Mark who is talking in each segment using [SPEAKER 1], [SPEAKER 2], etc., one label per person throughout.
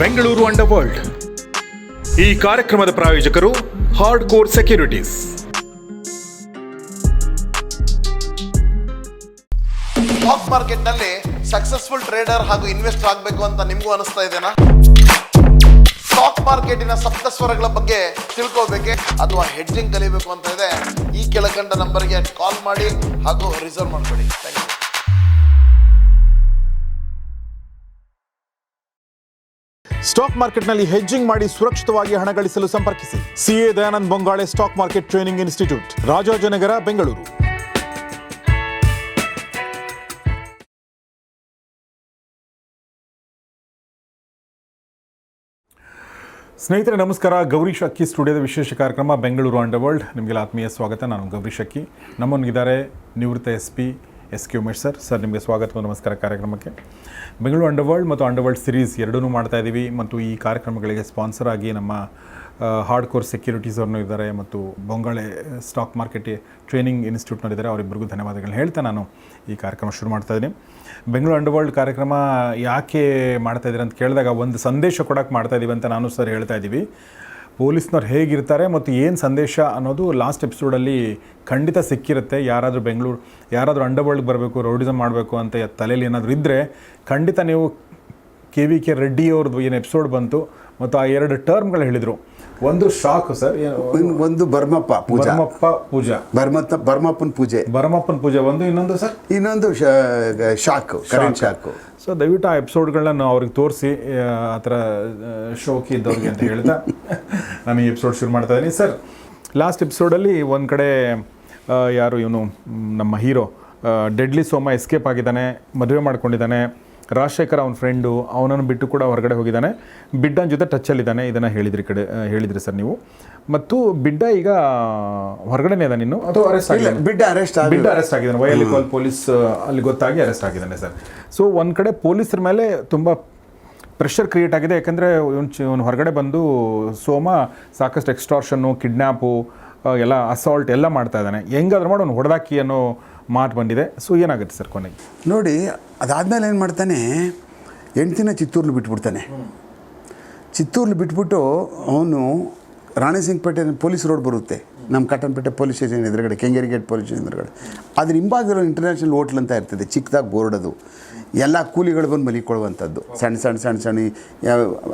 [SPEAKER 1] Bengaluru under world ಈ ಕಾರ್ಯಕ್ರಮದ ಪ್ರಾಯೋಜಕರು ಹಾರ್ಡ್ ಕೋರ್ ಸೆಕ್ಯೂರಿಟೀಸ್
[SPEAKER 2] ಸ್ಟಾಕ್ ಮಾರ್ಕೆಟ್ನಲ್ಲಿ ಸಕ್ಸಸ್ಫುಲ್ ಟ್ರೇಡರ್ ಹಾಗೂ ಇನ್ವೆಸ್ಟರ್ ಆಗಬೇಕು ಅಂತ ನಿಮಗೂ ಅನಿಸ್ತಾ ಇದೆನಾ? ಸ್ಟಾಕ್ ಮಾರ್ಕೆಟಿನ ಸಪ್ತ ಸ್ವರಗಳ ಬಗ್ಗೆ ತಿಳ್ಕೋಬೇಕೆ ಅಥವಾ ಹೆಡ್ಜಿಂಗ್ ಕಲಿಬೇಕು ಅಂತ ಇದೆ. ಈ ಕೆಳಕಂಡ ನಂಬರ್ಗೆ ಕಾಲ್ ಮಾಡಿ ಹಾಗೂ ರಿಸರ್ವ್ ಮಾಡ್ಕೊಳ್ಳಿ. ಥ್ಯಾಂಕ್ ಯು
[SPEAKER 3] ಸ್ಟಾಕ್ ಮಾರ್ಕೆಟ್ನಲ್ಲಿ ಹೆಜ್ಜಿಂಗ್ ಮಾಡಿ ಸುರಕ್ಷಿತವಾಗಿ ಹಣ ಗಳಿಸಲು ಸಂಪರ್ಕಿಸಿ. CA Dayanand Bongale stock market training institute, Rajajinagar, Bengaluru. ಸ್ನೇಹಿತರೆ, ನಮಸ್ಕಾರ. ಗೌರಿ ಶಕ್ಕಿ ಸ್ಟುಡಿಯೋದ ವಿಶೇಷ ಕಾರ್ಯಕ್ರಮ, ಬೆಂಗಳೂರು ಅಂಡರ್ ವರ್ಲ್ಡ್ ನಿಮಗೆಲ್ಲ ಆತ್ಮೀಯ ಸ್ವಾಗತ. ನಾನು ಗೌರಿ ಶಕ್ಕಿ. ನಮ್ಮೊಂದಿಗಿದ್ದಾರೆ ನಿವೃತ್ತ S P S K Umesh sir sir ನಿಮಗೆ ಸ್ವಾಗತ ನಮಸ್ಕಾರ ಕಾರ್ಯಕ್ರಮಕ್ಕೆ. ಬೆಂಗಳೂರು ಅಂಡರ್ ವರ್ಲ್ಡ್ ಮತ್ತು ಅಂಡರ್ ವರ್ಲ್ಡ್ ಸಿರೀಸ್ ಎರಡೂ ಮಾಡ್ತಾ ಇದ್ದೀವಿ ಮತ್ತು ಈ ಕಾರ್ಯಕ್ರಮಗಳಿಗೆ ಸ್ಪಾನ್ಸರ್ ಆಗಿ ನಮ್ಮ ಹಾರ್ಡ್ ಕೋರ್ ಸೆಕ್ಯೂರಿಟೀಸ್ ಅವ್ರನ್ನೂ ಇದ್ದಾರೆ ಮತ್ತು ಬೊಂಗಾಳೆ ಸ್ಟಾಕ್ ಮಾರ್ಕೆಟ್ ಟ್ರೈನಿಂಗ್ ಇನ್ಸ್ಟಿಟ್ಯೂಟ್ನಲ್ಲಿದ್ದಾರೆ ಅವರಿಬ್ಬರಿಗೂ ಧನ್ಯವಾದಗಳನ್ನ ಹೇಳ್ತಾ ನಾನು ಈ ಕಾರ್ಯಕ್ರಮ ಶುರು ಮಾಡ್ತಾ ಇದ್ದೀನಿ. ಬೆಂಗಳೂರು ಅಂಡರ್ ವರ್ಲ್ಡ್ ಕಾರ್ಯಕ್ರಮ ಯಾಕೆ ಮಾಡ್ತಾ ಇದ್ದೀರಿ ಅಂತ ಕೇಳಿದಾಗ ಒಂದು ಸಂದೇಶ ಕೊಡೋಕೆ ಮಾಡ್ತಾ ಇದ್ದೀವಿ ಅಂತ ನಾನು ಸರ್ ಹೇಳ್ತಾ ಇದ್ದೀವಿ. ಪೊಲೀಸ್ನವ್ರು ಹೇಗಿರ್ತಾರೆ ಮತ್ತು ಏನು ಸಂದೇಶ ಅನ್ನೋದು ಲಾಸ್ಟ್ ಎಪಿಸೋಡಲ್ಲಿ ಖಂಡಿತ ಸಿಕ್ಕಿರುತ್ತೆ. ಯಾರಾದರೂ ಬೆಂಗಳೂರು, ಯಾರಾದರೂ ಅಂಡರ್ವರ್ಲ್ಡ್ಗೆ ಬರಬೇಕು ರೌಡಿಸಮ್ ಮಾಡಬೇಕು ಅಂತ ತಲೆಯಲ್ಲಿ ಏನಾದರೂ ಇದ್ದರೆ ಖಂಡಿತ ನೀವು ಕೆ ವಿ ಕೆ ರೆಡ್ಡಿ ಅವ್ರದ್ದು ಏನು ಎಪಿಸೋಡ್ ಬಂತು ಮತ್ತು ಆ ಎರಡು ಟರ್ಮ್ಗಳು ಹೇಳಿದರು. ಒಂದು ಶಾಕ್ ಸರ್
[SPEAKER 4] ಇನ್- ಒಂದು ಬರ್ಮಪ್ಪ ಪೂಜಾ.
[SPEAKER 3] ಬರ್ಮಪ್ಪ ಪೂಜಾ.
[SPEAKER 4] ಬರ್ಮತ್ತ ಬರ್ಮಪ್ಪನ ಪೂಜೆ.
[SPEAKER 3] ಬರ್ಮಪ್ಪನ ಪೂಜೆ ಒಂದು ಇನ್ನೊಂದು ಸರ್?
[SPEAKER 4] ಇನ್ನೊಂದು ಶಾಕ್ ಕರೆಂಟ್ ಶಾಕ್
[SPEAKER 3] ಸೊ ದಯವಿಟ್ಟು ಆ ಎಪಿಸೋಡ್ಗಳನ್ನ ನಾವು ಅವ್ರಿಗೆ ತೋರಿಸಿ ಆ ಥರ ಶೋಕಿ ಇದ್ದವ್ರಿಗೆ ಅಂತ ಹೇಳ್ತಾ ನಾನು ಈ ಎಪಿಸೋಡ್ ಶುರು ಮಾಡ್ತಾ ಇದ್ದೀನಿ. ಸರ್ ಲಾಸ್ಟ್ ಎಪಿಸೋಡಲ್ಲಿ ಒಂದು ಕಡೆ ಯಾರು ಇವನು ನಮ್ಮ ಹೀರೋ ಡೆಡ್ಲಿ ಸೋಮ ಎಸ್ಕೇಪ್ ಆಗಿದ್ದಾನೆ ಮದುವೆ ಮಾಡ್ಕೊಂಡಿದ್ದಾನೆ ರಾಜಶೇಖರ್ ಅವನ ಫ್ರೆಂಡು ಅವನನ್ನು ಬಿಟ್ಟು ಕೂಡ ಹೊರಗಡೆ ಹೋಗಿದ್ದಾನೆ. ಬಿಡ್ಡನ ಜೊತೆ ಟಚ್ಚಲ್ಲಿದ್ದಾನೆ ಇದನ್ನು ಹೇಳಿದ್ರಿ ಕಡೆ ಹೇಳಿದ್ರಿ ಸರ್ ನೀವು. ಮತ್ತು ಬಿಡ್ಡ ಈಗ ಹೊರಗಡೆನೇ ಇದ್ದಾನೆ ಇನ್ನು. ಅಥವಾ ಅರೆಸ್ಟ್ ಆಗಿದ್ದಾನೆ.
[SPEAKER 4] ಬಿಡ್ಡ ಅರೆಸ್ಟ್
[SPEAKER 3] ಬಿಡ್ಡ ಅರೆಸ್ಟ್ ಆಗಿದ್ದಾನೆ. ವೈಲಿ ಕಾಲ್ ಪೊಲೀಸ್ ಅಲ್ಲಿ ಗೊತ್ತಾಗಿ ಅರೆಸ್ಟ್ ಆಗಿದ್ದಾನೆ ಸರ್ ಸೊ ಒಂದು ಕಡೆ ಪೊಲೀಸರ ಮೇಲೆ ತುಂಬ ಪ್ರೆಷರ್ ಕ್ರಿಯೇಟ್ ಆಗಿದೆ. ಯಾಕಂದರೆ ಇವನು ಹೊರಗಡೆ ಬಂದು ಸೋಮ ಸಾಕಷ್ಟು ಎಕ್ಸ್ಟಾರ್ಷನ್ನು ಕಿಡ್ನ್ಯಾಪು ಎಲ್ಲ ಅಸಾಲ್ಟ್ ಎಲ್ಲ ಮಾಡ್ತಾ ಇದ್ದಾನೆ. ಹೆಂಗಾದ್ರೂ ಮಾಡಿ ಅವ್ನು ಹೊಡೆದಾಕಿ ಅನ್ನೋ ಮಾತು ಬಂದಿದೆ. ಸೊ ಏನಾಗುತ್ತೆ ಸರ್ ಕೊನೆಗೆ?
[SPEAKER 4] ನೋಡಿ, ಅದಾದಮೇಲೆ ಏನು ಮಾಡ್ತಾನೆ, ಹೆಂಡ್ತಿನ ಚಿತ್ತೂರಲ್ಲಿ ಬಿಟ್ಬಿಡ್ತಾನೆ. ಚಿತ್ತೂರಲ್ಲಿ ಬಿಟ್ಬಿಟ್ಟು ಅವನು ರಾಣಿಸಿಂಗ್ಪೇಟೆ ಪೊಲೀಸ್ ರೋಡ್ ಬರುತ್ತೆ. ನಮ್ಮ ಕಟ್ಟನ್ಪೇಟೆ ಪೊಲೀಸ್ ಸ್ಟೇಷನ್ ಎದುರುಗಡೆ ಕೆಂಗೇರಿ ಗೇಟ್ ಪೊಲೀಸ್ ಸ್ಟೇಷನ್ ಎದುರುಗಡೆ. ಅದ್ರ ಹಿಂಭಾಗದಲ್ಲಿ ಇಂಟರ್ನ್ಯಾಷನಲ್ ಹೋಟ್ಲ್ ಅಂತ ಇರ್ತದೆ, ಚಿಕ್ಕದಾಗಿ ಬೋರ್ಡ್ ಅದು. ಎಲ್ಲ ಕೂಲಿಗಳು ಬಂದು ಮಲಿಕೊಳ್ಳುವಂಥದ್ದು. ಸಣ್ಣ ಸಣ್ಣ ಸಣ್ಣ ಸಣ್ಣ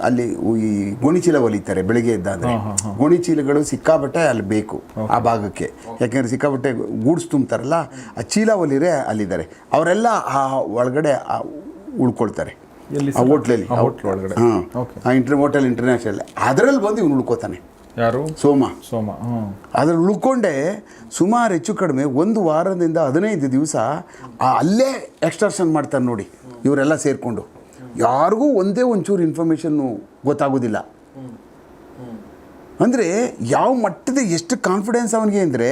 [SPEAKER 4] ಅಲ್ಲಿ ಈ ಗೋಣಿಚೀಲ ಹೊಲಿತಾರೆ ಬೆಳಿಗ್ಗೆ ಎದ್ದಾದರೆ. ಗೋಣಿಚೀಲಗಳು ಸಿಕ್ಕಾಬಟ್ಟೆ ಅಲ್ಲಿ ಬೇಕು ಆ ಭಾಗಕ್ಕೆ. ಯಾಕೆಂದರೆ ಸಿಕ್ಕಾಬಟ್ಟೆ ಗೂಡ್ಸ್ ತುಂಬ್ತಾರಲ್ಲ ಆ ಚೀಲ ಒಲಿರೇ ಅಲ್ಲಿದ್ದಾರೆ. ಅವರೆಲ್ಲ ಆ ಒಳಗಡೆ ಉಳ್ಕೊಳ್ತಾರೆ. ಆ ಹೋಟ್ಲಲ್ಲಿ.
[SPEAKER 3] ಹೋಟ್ಲ್ ಒಳಗಡೆ.
[SPEAKER 4] ಹಾಂ. ಇಂಟರ್ ಹೋಟೆಲ್ ಇಂಟರ್ನ್ಯಾಷನಲ್ ಅದರಲ್ಲಿ ಬಂದು ಇವ್ನು ಉಳ್ಕೋತಾನೆ.
[SPEAKER 3] ಯಾರು?
[SPEAKER 4] ಸೋಮ.
[SPEAKER 3] ಸೋಮ ಆದ್ರೆ
[SPEAKER 4] ಅದ್ರಲ್ಲಿ ಉಳ್ಕೊಂಡೆ ಸುಮಾರು ಹೆಚ್ಚು ಕಡಿಮೆ ಒಂದು ವಾರದಿಂದ ಹದಿನೈದು ದಿವಸ ಅಲ್ಲೇ ಎಕ್ಸ್ಟರ್ಷನ್ ಮಾಡ್ತಾರೆ ನೋಡಿ ಇವರೆಲ್ಲ ಸೇರಿಕೊಂಡು. ಯಾರಿಗೂ ಒಂದೇ ಒಂಚೂರು ಇನ್ಫಾರ್ಮೇಷನ್ನು ಗೊತ್ತಾಗೋದಿಲ್ಲ. ಅಂದರೆ ಯಾವ ಮಟ್ಟದ ಎಷ್ಟು ಕಾನ್ಫಿಡೆನ್ಸ್ ಅವನಿಗೆ ಅಂದರೆ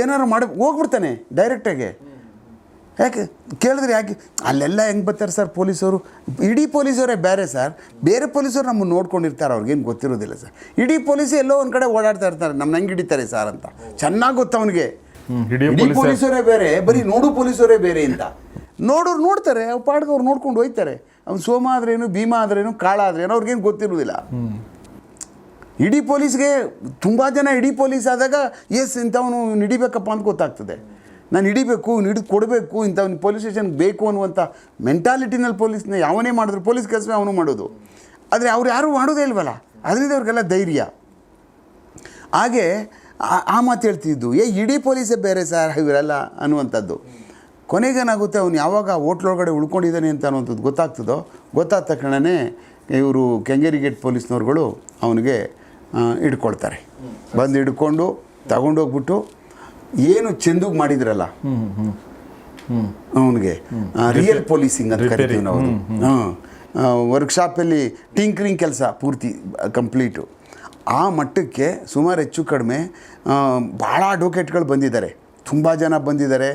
[SPEAKER 4] ಏನಾರು ಮಾಡಿ ಹೋಗ್ಬಿಡ್ತಾನೆ ಡೈರೆಕ್ಟಾಗೆ ಯಾಕೆ? ಕೇಳಿದ್ರೆ ಯಾಕೆ? ಅಲ್ಲೆಲ್ಲ ಹೆಂಗೆ ಬರ್ತಾರೆ ಸರ್ ಪೊಲೀಸರು? ಇಡೀ ಪೊಲೀಸವರೇ ಬೇರೆ ಸರ್. ಬೇರೆ ಪೊಲೀಸರು ನಮ್ಮನ್ನು ನೋಡ್ಕೊಂಡಿರ್ತಾರೆ ಅವ್ರಿಗೇನು ಗೊತ್ತಿರೋದಿಲ್ಲ ಸರ್. ಇಡೀ ಪೊಲೀಸ್ ಎಲ್ಲೋ ಒಂದು ಕಡೆ ಓಡಾಡ್ತಾ ಇರ್ತಾರೆ ನಮ್ಮ ಹೆಂಗೆ ಹಿಡಿತಾರೆ ಸರ್ ಅಂತ. ಚೆನ್ನಾಗಿ ಗೊತ್ತ ಅವನಿಗೆ?
[SPEAKER 3] ಹ್ಮ್, ಹಿಡಿಯೋ
[SPEAKER 4] ಇಡೀ ಪೊಲೀಸರೇ. ಬೇರೆ ಬರೀ ನೋಡು ಪೊಲೀಸರೇ ಬೇರೆ ಅಂತ ನೋಡೋರು ನೋಡ್ತಾರೆ ಅವ್ರು ಪಾಡ್ಗೆ ಅವ್ರು ನೋಡ್ಕೊಂಡು ಹೋಯ್ತಾರೆ. ಅವ್ನು ಸೋಮ ಆದ್ರೇನು ಭೀಮಾ ಆದ್ರೇನು ಕಾಳ ಆದ್ರೇನು ಅವ್ರಿಗೇನು ಗೊತ್ತಿರೋದಿಲ್ಲ. ಇಡೀ ಪೊಲೀಸ್ಗೆ ತುಂಬ ಜನ ಇಡೀ ಪೊಲೀಸ್ ಆದಾಗ ಎಸ್ ಇಂಥವನು ಹಿಡಿಬೇಕಪ್ಪ ಅಂತ ಗೊತ್ತಾಗ್ತದೆ. ನಾನು ಹಿಡಿಬೇಕು ಹಿಡಿದು ಕೊಡಬೇಕು, ಇಂಥವ್ನು ಪೊಲೀಸ್ ಸ್ಟೇಷನ್ಗೆ ಬೇಕು ಅನ್ನುವಂಥ ಮೆಂಟಾಲಿಟಿನಲ್ಲಿ ಪೊಲೀಸ್ನ ಯಾವನೇ ಮಾಡಿದ್ರು ಪೊಲೀಸ್ ಕೆಲಸವೇ ಅವನು ಮಾಡೋದು. ಆದರೆ ಅವ್ರು ಯಾರೂ ಮಾಡೋದೇ ಇಲ್ವಲ್ಲ? ಅದರಿಂದ ಅವ್ರಿಗೆಲ್ಲ ಧೈರ್ಯ. ಹಾಗೆ ಆ- ಮಾತು ಹೇಳ್ತಿದ್ದು, ಏ, ಇಡೀ ಪೊಲೀಸೇ ಬೇರೆ ಸರ್ ಇವರೆಲ್ಲ? ಅನ್ನುವಂಥದ್ದು. ಕೊನೆಗೇನಾಗುತ್ತೆ ಅವನು ಯಾವಾಗ ಹೋಟ್ಲೊಳಗಡೆ ಉಳ್ಕೊಂಡಿದ್ದಾನೆ ಅಂತ ಅನ್ನುವಂಥದ್ದು ಗೊತ್ತಾಗ್ತದೋ? ಗೊತ್ತಾದ ತಕ್ಷಣವೇ ಇವರು ಕೆಂಗೇರಿ ಗೇಟ್ ಪೊಲೀಸ್ನವ್ರುಗಳು ಅವನಿಗೆ ಇಟ್ಕೊಳ್ತಾರೆ ಬಂದು ಹಿಡ್ಕೊಂಡು ತಗೊಂಡೋಗ್ಬಿಟ್ಟು ಏನು ಚೆಂದು ಮಾಡಿದ್ರಲ್ಲ? ಅವನಿಗೆ. ರಿಯಲ್ ಪೊಲೀಸಿಂಗ್ ಅಂತ ಕರಿತೀವಿ ನಾವು ವರ್ಕ್ಶಾಪಲ್ಲಿ ಟಿಂಕ್ರಿಂಗ್ ಕೆಲಸ ಪೂರ್ತಿ ಕಂಪ್ಲೀಟು ಆ ಮಟ್ಟಕ್ಕೆ ಸುಮಾರು ಹೆಚ್ಚು ಕಡಿಮೆ ಭಾಳ ಅಡ್ವೊಕೇಟ್ಗಳು ಬಂದಿದ್ದಾರೆ. ತುಂಬ ಜನ ಬಂದಿದ್ದಾರೆ.